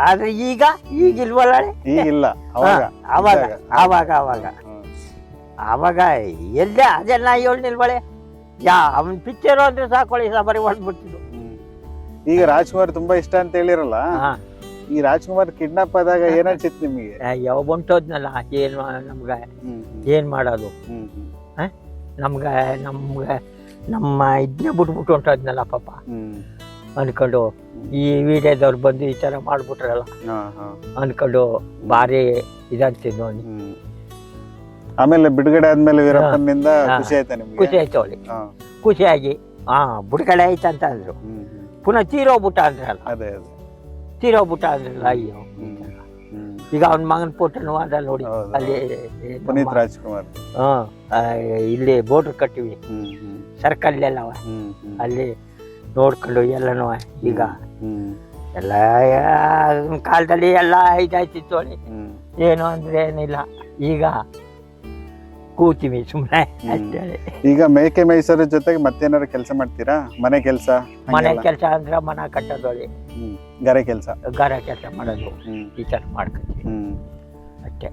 ಆದ್ರೆ ಈಗ ಈಗ ಇಲ್ವಲ್ಲ ಈಗ ಇಲ್ಲ ಅವಾಗ ಅವಾಗ ಅವಾಗ ಆವಾಗ ಆವಾಗ ಹ್ಮ್. ಆವಾಗ ಎಲ್ಲ ಅದೆಲ್ಲ ಏಳ್ ನಿಲ್ವಳೆ ಯಾ ಅವನ್ ಪಿಕ್ಚರ್ ಅಂದ್ರೆ ಸಾಕೊಳ್ಳಿ ಬರೀ ಹೊಡ್ಬಿಡ್ತಿದ್ದು ಹ್ಮ್. ಈಗ ರಾಜ್ಕುಮಾರ್ ತುಂಬಾ ಇಷ್ಟ ಅಂತ ಹೇಳಿರಲ್ಲ ಹಾ. ಈ ರಾಜ್ಕುಮಾರ್ ಕಿಡ್ನಾಪ್ ಆದಾಗ ಏನ್ ಅನ್ಸಿತ್ ನಿಮಗೆ ಯಾವ ಹೊಂಟೋದ್ನಲ್ಲ ಏನ್ ಮಾ- ನಮ್ಗೆ ಹ್ಮ್ ಏನ್ ಮಾಡೋದು? ನಮ್ಗ ನಮ್ಗ ನಮ್ಗೆ ನಮ್ಗೆ ನಮ್ಮ ಇದನ್ನೇ ಬಿಟ್ಬಿಟ್ಟು ಹೊಂಟೋದ್ನಲ್ಲ ಪಾಪ. ಅನ್ಕೊಂಡು ಈ ವೀಡಿಯೋದವ್ರು ಬಂದು ಈ ಥರ ಮಾಡ್ಬಿಟ್ರಲ್ಲ. ಅನ್ಕೊಂಡು ಭಾರಿ ಇದಂತಿದ್ದು ಅವ್ನಿಗೆ. ಆಮೇಲೆ ಬಿಡುಗಡೆ ಆದ್ಮೇಲೆ ವೀರಪ್ಪನಿಂದ ಖುಷಿ ಆಯ್ತಾ ನಿಮ್ಗೆ? ಖುಷಿ ಆಯ್ತು ಅವಳಿಗೆ. ಹಾ. ಖುಷಿಯಾಗಿ ಹಾ ಬುಡಗಡೆ ಆಯ್ತು ಅಂತ ಅಂದ್ರು. ಹ್ಮ್, ಹ್ಮ್. ಪುನಃ ತೀರೋಗ್ಬಿಟ್ಟ ಅಂದ್ರಲ್ಲ. ಅದೇ ಅದೇ. ತೀರೋಗ್ಬಿಟ್ಟ ಅಂದ್ರಲ್ಲ ಅಯ್ಯೋ. ಹ್ಮ್. ಹ್ಮ್. ಈಗ ಅವನ ಮಗನ ಫೋಟೋನು ಅದ ನೋಡಿ ಹೌದು. ಅಲ್ಲಿ ಪುನೀತ್ ರಾಜ್ಕುಮಾರ್. ಹಾ, ಆ, ಇಲ್ಲಿ ಬೋರ್ಡ್ ಕಟ್ಟಿವಿ. ಹ್ಮ್ ಹ್ಮ್. ಸರ್ಕಲ್ ಹ್ಮ್ ಹ್ಮ್. ಅಲ್ಲಿ ನೋಡ್ಕೊಂಡು ಎಲ್ಲನೂ ಈಗ. ಹ್ಮ್ ಎಲ್ಲ ಆಗಿನ ಕಾಲದಲ್ಲಿ ಎಲ್ಲ ಇದಾಯ್ತಿತ್ತು ಹೇಳಿ ಹ್ಮ್. ಏನು ಅಂದ್ರೆ ಏನಿಲ್ಲ. ಈಗ ಕೂತೀವಿ ಸುಮ್ಮನೆ. ಅಷ್ಟೇ. ಈಗ ಮೇಕೆ ಮೈಸೂರ ಜೊತೆಗೆ ಮತ್ತೇನಾದ್ರು ಕೆಲಸ ಮಾಡ್ತೀರಾ? ಮನೆ ಕೆಲಸ? ಮನೆ ಕೆಲಸ ಅಂದ್ರೆ ಮನ ಕಟ್ಟೋದೊಳಿ ಗರೆ ಕೆಲಸ? ಗರೆ ಕೆಲಸ ಮಾಡೋದು. ಈ ಥರ ಮಾಡ್ಕೊತೀವಿ. ಅಷ್ಟೇ.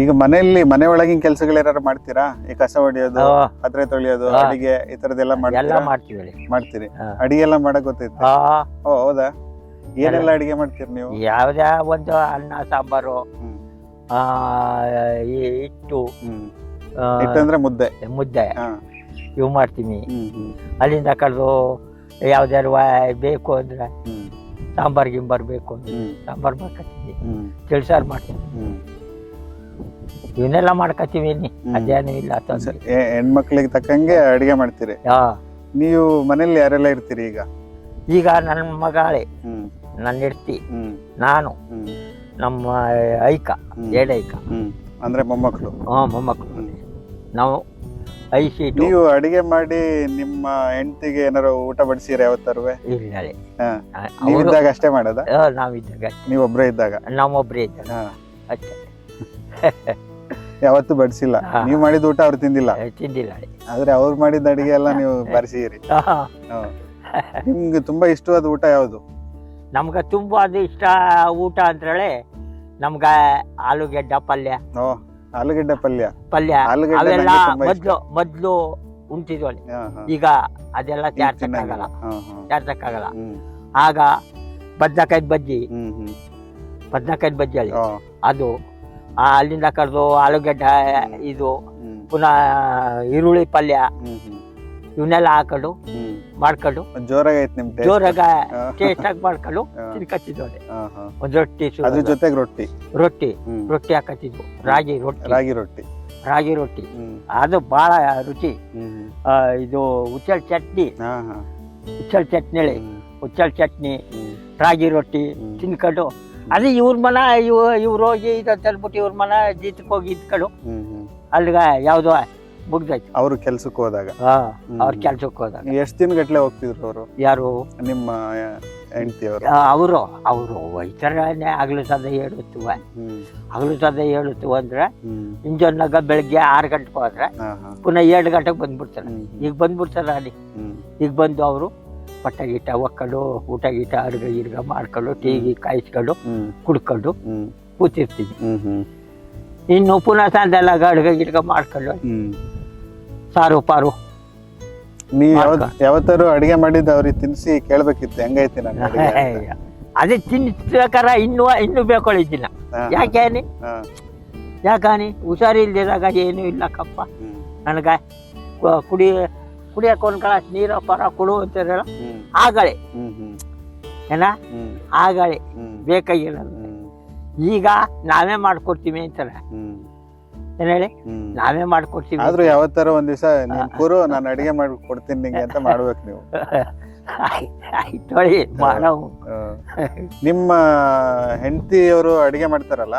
ಈಗ ಮನೆಯಲ್ಲಿ ಮನೆ ಒಳಗಿನ ಕೆಲಸಗಳು ಏನಾದ್ರು ಮಾಡ್ತೀರಾ? ಈ ಕಸ ಹೊಡಿಯೋದು ಪತ್ರೆ ತೊಳೆಯೋದು ಅಡಿಗೆ ಈ ತರದೆಲ್ಲ ಎಲ್ಲ ಮಾಡ್ತೀವಿ ಮಾಡ್ತೀರಿ. ಅಡಿಗೆ ಎಲ್ಲ ಮಾಡಕ್ ಗೊತ್ತೈತೆ ಓ ಹೌದಾ? ಏನೆಲ್ಲ ಅಡಿಗೆ ಮಾಡ್ತೀರಿ ನೀವು? ಯಾವ್ದೇ ಒಂದು ಅನ್ನ ಸಾಂಬಾರು ಈ ಹಿಟ್ಟು ಹಿಟ್ಟಂದ್ರೆ ಮುದ್ದೆ. ಮುದ್ದೆ. ಹಾ. ಇವು ಮಾಡ್ತೀನಿ. ಅಲ್ಲಿಂದ ಕಳೆದು ಯಾವ್ದಾರು ಬೇಕು ಅಂದ್ರೆ ಸಾಂಬಾರ್ ಗಿಂಬಾರ್ ಬೇಕು ಅಂದ್ರೆ ಸಾಂಬಾರ್ ಮಾಡ್ಕೊತೀವಿ ಹ್ಮ್. ತಿಳಿಸಾರು ಮಾಡ್ತೀವಿ ಹ್ಮ್. ಇವನ್ನೆಲ್ಲ ಮಾಡ್ಕೊತೀವಿ. ಅದೇನು ಇಲ್ಲ ಹೆಣ್ಮಕ್ಳಿಗೆ ತಕ್ಕಂಗೆ ಅಡಿಗೆ ಮಾಡ್ತೀರಿ. ನೀವು ಮನೇಲಿ ಯಾರೆಲ್ಲ ಇರ್ತೀರಿ ಈಗ? ಈಗ ನನ್ನ ಮಗಳೇ. ನನ್ನ ಹೆಡ್ತಿ. ನಾನು. ನಮ್ಮ ಐಕ. ಏಡೈಕ ಅಂದ್ರೆ ಮೊಮ್ಮಕ್ಕಳು ಹಾ ಮೊಮ್ಮಕ್ಕಳು. ನಾವು ಐ ಸೀಟು ನೀವು ಅಡಿಗೆ ಮಾಡಿ ನಿಮ್ಮ ಹೆಂಡತಿಗೆ ಏನಾರು ಊಟ ಬಡಿಸಿರ ಯಾವತ್ತರುವೆ ಹಾ. ನೀವಿದ್ದಾಗ ಅಷ್ಟೇ ಮಾಡೋದ? ನಾವಿದ್ದಾಗ ನೀವು ಒಬ್ರೇ ಇದ್ದಾಗ? ನಾವೊಬ್ಬರೇ ಇದ್ದಾಗ. ಹಾ. ಅಷ್ಟೇ. ಯಾವತ್ತೂ ಬಡಿಸಿಲ್ಲ. ನೀವು ಮಾಡಿದ ಊಟ ಅವ್ರು ತಿಂದಿಲ್ಲ? ತಿಂದಿಲ್ಲ ಆದ್ರೆ ಅವ್ರು ಮಾಡಿದ ಅಡಿಗೆ ಎಲ್ಲ ನೀವು ಬಾರಿಸಿರಿ. ನಿಮ್ಗೆ ತುಂಬಾ ಇಷ್ಟವಾದ ಊಟ ಯಾವುದು? ನಮ್ಗೆ ತುಂಬಾ ಅದು ಇಷ್ಟ ಊಟ ಅಂದ್ರೇಳೆ ನಮ್ಗೆ ಆಲೂಗೆಡ್ಡೆ ಪಲ್ಯ. ಆಲೂಗೆಡ್ಡೆ ಪಲ್ಯ. ಪಲ್ಯ. ಆಲೂಗೆಡ್ಡೆ ಅವೆಲ್ಲ ನಂಗೆ ತುಂಬಾ ಇಷ್ಟ. ಮೊದ್ಲು ಮೊದ್ಲು ಉಂಟಿದ್ವಲ್ಲಿ ಹಾ, ಹಾ. ಈಗ ಅದೆಲ್ಲ ತಿನ್ನಂಗಿಲ್ಲ. ಹಾ, ಹಾ. ತ್ಯಾರ್ಸಕ್ಕಾಗಲ್ಲ. ಹ್ಮ್. ಆಗ ಬದ್ನಕಾಯಿ ಬಜ್ಜಿ. ಹ್ಮ್ ಹ್ಮ್. ಬದ್ನಕಾಯಿ ಬಜ್ಜಿ ಅಲ್ಲಿ. ಅದು ಆ, ಅಲ್ಲಿಂದ ಕರೆದು ಆಲೂಗಡ್ಡೆ ಇದು ಹ್ಮ್. ಪುನಃ ಈರುಳ್ಳಿ ಪಲ್ಯ ಹ್ಮ್ ಹ್ಮ್. ಇವನ್ನೆಲ್ಲ ಹಾಕೊಂಡು ಹ್ಮ್. ಮಾಡ್ಕೊಂಡು. ಜೋರಾಗ ಹಾ. ಟೇಸ್ಟ್ ಆಗಿ ಮಾಡ್ಕೊಂಡು. ತಿನ್ಕತ್ತಿದ್ವಿ. ಒಂದ್ ರೊಟ್ಟಿ ಅದ್ರ ಜೊತೆಗೆ ರೊಟ್ಟಿ. ರೊಟ್ಟಿ ರೊಟ್ಟಿ ಹಾಕತ್ತಿದ್ವು. ರಾಗಿ ರೊಟ್ಟಿ. ರಾಗಿ ರೊಟ್ಟಿ. ರಾಗಿ ರೊಟ್ಟಿ. ಅದು ಬಹಳ ರುಚಿ. ಇದು ಉಚ್ಚಲ್ ಚಟ್ನಿ. ಉಚ್ಚಲ್ ಚಟ್ನಿ ಉಚ್ಚಲ್ ಚಟ್ನಿ ರಾಗಿ ರೊಟ್ಟಿ. ತಿನ್ಕೊಂಡು ಅದೇ ಇವ್ರ ಮನ ಇವ್ ಇವ್ರು ಹೋಗಿ ಇದು ಹೇಳ್ಬಿಟ್ಟು ಇವ್ರ ಮನ ಜೀತಕ್ಕೆ ಹೋಗಿ ಇದ್ಕೊಂಡು ಅಲ್ಲಿಗ ಯಾವುದೋ ಮುಗ್ದಾಯ್ತು. ಅವರು ಕೆಲ್ಸಕ್ಕೆ ಹೋದಾಗ. ಹಾ ಹ್ಮ್. ಅವ್ರ ಕೆಲ್ಸಕ್ಕೆ ಹೋದಾಗ. ಎಷ್ಟ್ ದಿನ ಗಟ್ಲೆ ಹೋಗ್ತಿದ್ರು ಅವರು? ಯಾರು? ನಿಮ್ಮ ಹೆಂಡತಿಯವರು? ಅವರು ಅವರು ಒಯ್ತಾರನೆ ಹಗಲು ಸದ ಹೇಳುತ್ತುವ. ಹಗಲು ಸದ ಹೇಳುತ್ತುವ ಅಂದ್ರೆ ಇಂಜನ್ನಾಗ ಬೆಳಗ್ಗೆ ಆರು ಗಂಟೆಗೆ ಹೋದ್ರೆ ಪುನಃ ಎರಡು ಗಂಟೆಗೆ ಬಂದ್ಬಿಡ್ತಾರೆ. ಈಗ ಬಂದ್ಬಿಡ್ತಾರೆ ಅಲ್ಲಿ. ಈಗ ಬಂದು ಅವರು ಪಟ್ಟ ಗೀಟ ಒಕ್ಕೊಂಡು ಊಟ ಗೀಟ ಅರ್ಗ ಗಿಡ್ಗ ಮಾಡ್ಕೊಂಡು ಟೀ ಗಿ ಕಾಯಿಸ್ಕೊಂಡು ಕುಡ್ಕೊಂಡು ಕೂತಿರ್ತೀವಿ. ಇನ್ನು ಪುನಃ ಸಾಯಂಕಾಲ ಅಡ್ಗೆ ಗಿಡ್ಗ ಮಾಡ್ಕೊಂಡು ಸಾರು ಪಾರು. ನೀ ಯಾವತ್. ಯಾವತ್ತಾರು ಅಡಿಗೆ ಮಾಡಿದ್ದು ಅವ್ರಿಗೆ ತಿನ್ಸಿ ಕೇಳ್ಬೇಕಿತ್ತು ಹೆಂಗೈತಿ ನಾನು. ಅದೇ ಇನ್ನೂ ಇನ್ನೂ ಬೇಕೊಳ್ಳಿದ್ದಿಲ್ಲ ಹಾ, ಯಾಕೆ ಯಾಕಾನಿ ಹುಷಾರಿಲ್ದಿರಾಗ ಏನೂ ಇಲ್ಲ ಕಪ್ಪ ನನಗ ಕುಡಿ ಕುಡಿಯಕ್ಕೆ ಒಂದು ಕಳ ನೀರು ಪರ ಕೊಡು ಅಂತಾರಲ್ಲ ಹೇಳ. ಆಗಳೆ ಏನ? ಆಗಳೆ ಬೇಕಾಗಿಲ್ಲ ಈಗ ನಾವೇ ಮಾಡ್ಕೊಡ್ತೀವಿ ಅಂತಾರೆ ಏನ್ ಹೇಳಿ. ನಾವೇ ಮಾಡ್ಕೊಡ್ತೀವಿ. ಆದ್ರೂ ಯಾವತ್ತಾರ ಒಂದ್ ದಿವಸ ಕೂರು ನಾನು ಅಡಿಗೆ ಮಾಡಿ ಕೊಡ್ತೀನಿ ನಿಂಗೆ ಅಂತ ಮಾಡ್ಬೇಕು ನೀವು. ಆಯ್ತೊಳಿ ಮಾಡವು. ಆ, ನಿಮ್ಮ ಹೆಂಡತಿಯವರು ಅಡಿಗೆ ಮಾಡ್ತಾರಲ್ಲ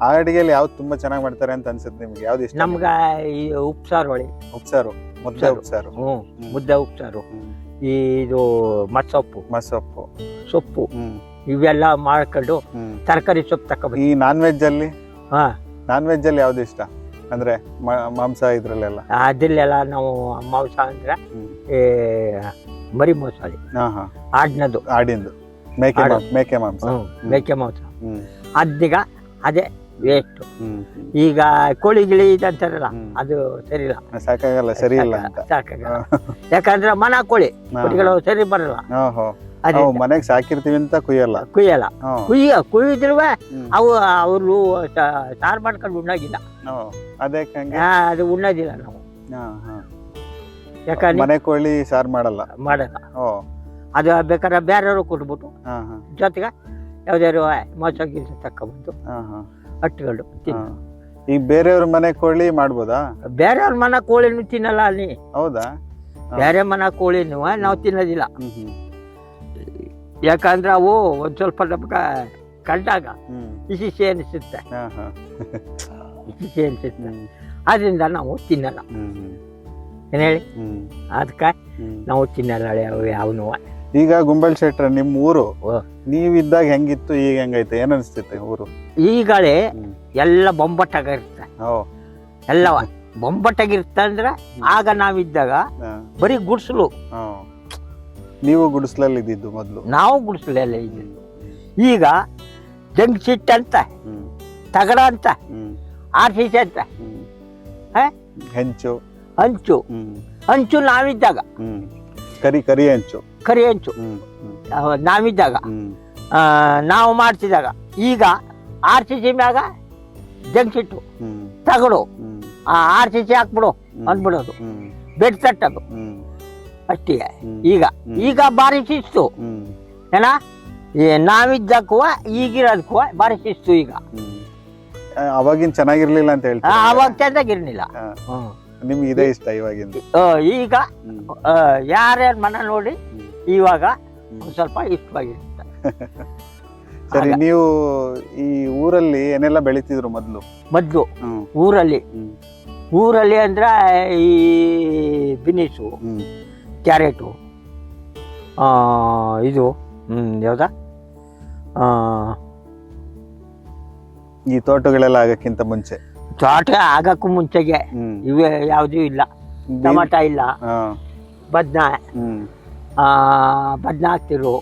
ಆ ಅಡಿಗೆಯಲ್ಲಿ ಯಾವ್ದು ತುಂಬಾ ಚೆನ್ನಾಗಿ ಮಾಡ್ತಾರೆ ಅಂತ ಅನ್ಸುತ್ತೆ ನಿಮ್ಗೆ? ಯಾವ್ದು ಇಷ್ಟ? ನಮ್ಗ ಈ ಉಪ್ಸಾರು ಹೊಳಿ. ಉಪ್ಸಾರು ಮುದ್ದೆ ಉಪ್ಸಾರು. ಹ್ಞೂ ಮುದ್ದೆ ಉಪ್ಸಾರು. ಈ ಇದು ಮಸೊಪ್ಪು ಮಸೊಪ್ಪು ಸೊಪ್ಪು. ಹ್ಮ್. ಇವೆಲ್ಲ ಮಾಡ್ಕೊಂಡು ತರಕಾರಿ ಸೊಪ್ಪು ತಕೋಬೇಕು ಈ ನಾನ್ ವೆಜ್ ಅಲ್ಲಿ? ಹಾ. ನಾನ್ ವೆಜ್ ಅಲ್ಲಿ ಯಾವ್ದು ಇಷ್ಟ? ಅಂದ್ರೆ ಮ- ಮಾಂಸ ಇದ್ರಲ್ಲೆಲ್ಲ? ಅದಲ್ಲೆಲ್ಲ ನಾವು ಮಾಂಸ ಅಂದ್ರೆ ಹ್ಮ್. ಈ ಮರಿ ಮೊಸಳಿ. ಹಾ ಹಾ. ಆಡ್ನದು. ಆಡಿಂದು. ಮೇಕೆ ಆಡು. ಮೇಕೆ ಮಾಂಸ. ಮೇಕೆ ಮಾಂಸ. ಹ್ಮ್. ಅದೀಗ ಅದೇ ವೇಸ್ಟ್ ಹ್ಮ್ ಹ್ಮ್. ಈಗ ಕೋಳಿ ಗಿಳಿ ಇದಂತಾರಲ್ಲ ಹ್ಮ್. ಅದು ಸರಿ ಇಲ್ಲ ಸಾಕಾಗಲ್ಲ ಸರಿ ಇಲ್ಲ ಅಂತ. ಸಾಕಾಗಲ್ಲ. ಯಾಕಂದ್ರೆ ಮನ ಕೋಳಿ ಹಾ. ಕೋಳಿಗಳು ಸರಿ ಬರಲ್ಲ. ಓಹೋ. ಅದೇ ಮನೆಗ್ ಸಾಕಿರ್ತೀವಿ ಅಂತ ಕುಯ್ಯಲ್ಲ. ಕುಯ್ಯಲ್ಲ. ಕುಯ್ಯ ಕುಯ್ದಿರುವ ಹ್ಮ್. ಅವು ಅವರು ಸಾರು ಮಾಡ್ಕೊಂಡು ಉಣ್ಣಾಗಿಲ್ಲ ಹಾ. ಅದೇ ಹಂಗೆ? ಆ, ಅದು ಉಣ್ಣೋದಿಲ್ಲ ನಾವು. ಹಾ, ಹಾ. ಯಾಕಂದ್ರೆ ಮನೆ ಕೋಳಿ ಸಾರ್ ಮಾಡಲ್ಲ. ಮಾಡಲ್ಲ. ಓ ಅದು ಬೇಕಾದ್ರೆ ಬೇರೆಯವರು ಕೊಟ್ಬಿಟ್ಟು ಹಾ ಹಾ. ಜೊತೆಗೆ ಯಾವ್ದಾದ್ರು ಮೊಸ ಗಿಲ್ಸ ತಕೊಂಡ್ಬಂದು ಹಾ ಹಾ. ಹಾ. ತಿನ್ನು. ಈಗ ಬೇರೆಯವ್ರ ಮನೆ ಕೋಳಿ ಮಾಡ್ಬೋದಾ? ಬೇರೆಯವ್ರ ಮನೆ ಕೋಳಿನೂ ತಿನ್ನಲ್ಲ ಅಲ್ಲಿ. ಹೌದಾ? ಹಾ. ಬೇರೆ ಮನೆ ಕೋಳಿನೂ ನಾವು ತಿನ್ನೋದಿಲ್ಲ. ಹ್ಮ್ ಹ್ಮ್. ಯಾಕಂದ್ರೆ ಅವು ಒಂದು ಸ್ವಲ್ಪ ನಮ್ಗೆ ಕಂಡಾಗ ಇಸಿಸಿ ಅನಿಸುತ್ತೆ. ಇಸಿಸಿ ಅನಿಸುತ್ತೆ. ಅದರಿಂದ ನಾವು ತಿನ್ನಲ್ಲ. ಏನ್ ಹೇಳಿ? ಅದಕ್ಕೆ ನಾವು ತಿನ್ನಲ್ಲ ಅವು ಯಾವನು ಈಗ ಗುಂಬಳ್ ಶೆಟ್ರ ನಿಮ್ಮ ಊರು. ನೀವಿದ್ದಾಗ ಹೆಂಗಿತ್ತು ಈಗ ಹೆಂಗೈತೆ ಏನು ಅನ್ಸ್ತೈತೆ ಊರು? ಈಗಲೇ. ಎಲ್ಲ ಬೊಂಬಟ್ಟಾಗಿರುತ್ತೆ ಓ. ಎಲ್ಲವ. ಬೊಂಬಟ್ಟಾಗಿರುತ್ತೆ ಅಂದ್ರೆ ಆಗ ನಾವಿದ್ದಾಗ ಬರೀ ಗುಡ್ಸಲು. ನೀವು ಗುಡಿಸ್ಲಲ್ಲಿ ಇದ್ದಿದ್ದು ಮೊದಲು? ನಾವು ಗುಡ್ಸಲು ಇದ್ದಿದ್ದು. ಈಗ ಜಂಗ್ ಸಿಟ್ ಅಂತ ತಗಡ ಅಂತ ಆರ್ ಸಿ ಸಿ ಅಂತ ಹಂಚು ಹೆಂಚು. ಹಂಚು. ಹ್ಮ್. ಹಂಚು ನಾವಿದ್ದಾಗ. ಹ್ಮ್. ಕರಿ ಕರಿ ಹೆಂಚು. ಕರಿ ಹಂಚು. ಹ್ಮ್ ಹ್ಮ್. ಅಹ್, ನಾವಿದ್ದಾಗ. ಹ್ಮ್. ಆ, ನಾವು ಮಾಡ್ತಿದ್ದಾಗ. ಈಗ ಆರ್ ಸಿ ಸಿ ಮ್ಯಾಗ ಜಂಗ್ ಸಿಟ್ಟು. ಹ್ಮ್. ತಗಡು. ಹ್ಮ್. ಆ ಆರ್ ಸಿ ಸಿ ಹಾಕ್ಬಿಡು. ಅಂದ್ಬಿಡೋದು. ಹ್ಮ್. ಬೆಡ್ ತಟ್ಟದು. ಹ್ಮ್. ಅಷ್ಟೇ ಈಗ ಈಗ ಬಾರಿ ಶಿಸ್ತು. ಏನ? ನಾವಿದ್ದಕ್ಕೂ ಈಗಿರೋದಕ್ಕೂ ಬಾರಿ ಶಿಸ್ತು ಈಗ. ಅವಾಗಿನ ಚೆನ್ನಾಗಿರ್ಲಿಲ್ಲ ಅಂತ ಹೇಳ್ತಾರೆ? ಅವಾಗ ಚೆನ್ನಾಗಿರ್ಲಿಲ್ಲ. ನಿಮ್ಗೆ ಇದೇ ಇಷ್ಟ ಇವಾಗಿಂದ? ಈಗ ಯಾರ್ಯಾರ ಮನ ನೋಡಿ ಇವಾಗ ಸ್ವಲ್ಪ ಇಷ್ಟವಾಗಿರುತ್ತೆ ಸರಿ ನೀವು ಈ ಊರಲ್ಲಿ ಏನೆಲ್ಲ ಬೆಳಿತಿದ್ರು ಮೊದ್ಲು? ಮೊದ್ಲು ಊರಲ್ಲಿ. ಊರಲ್ಲಿ ಅಂದ್ರೆ ಈ ಬಿನಿಸು ಕ್ಯಾರೆಟು. ಇದು ಯಾವ್ದಾ? ಈ ತೋಟಗಳೆಲ್ಲ ಆಗಕ್ಕಿಂತ ಮುಂಚೆ. ತೋಟ ಆಗಕ್ಕೂ ಮುಂಚೆಗೆ. ಇವೆ ಯಾವುದೂ ಇಲ್ಲ. ಟೊಮಾಟ ಇಲ್ಲ. ಬದ್ನ ಬದ್ನ ಹಾಕ್ತಿರು.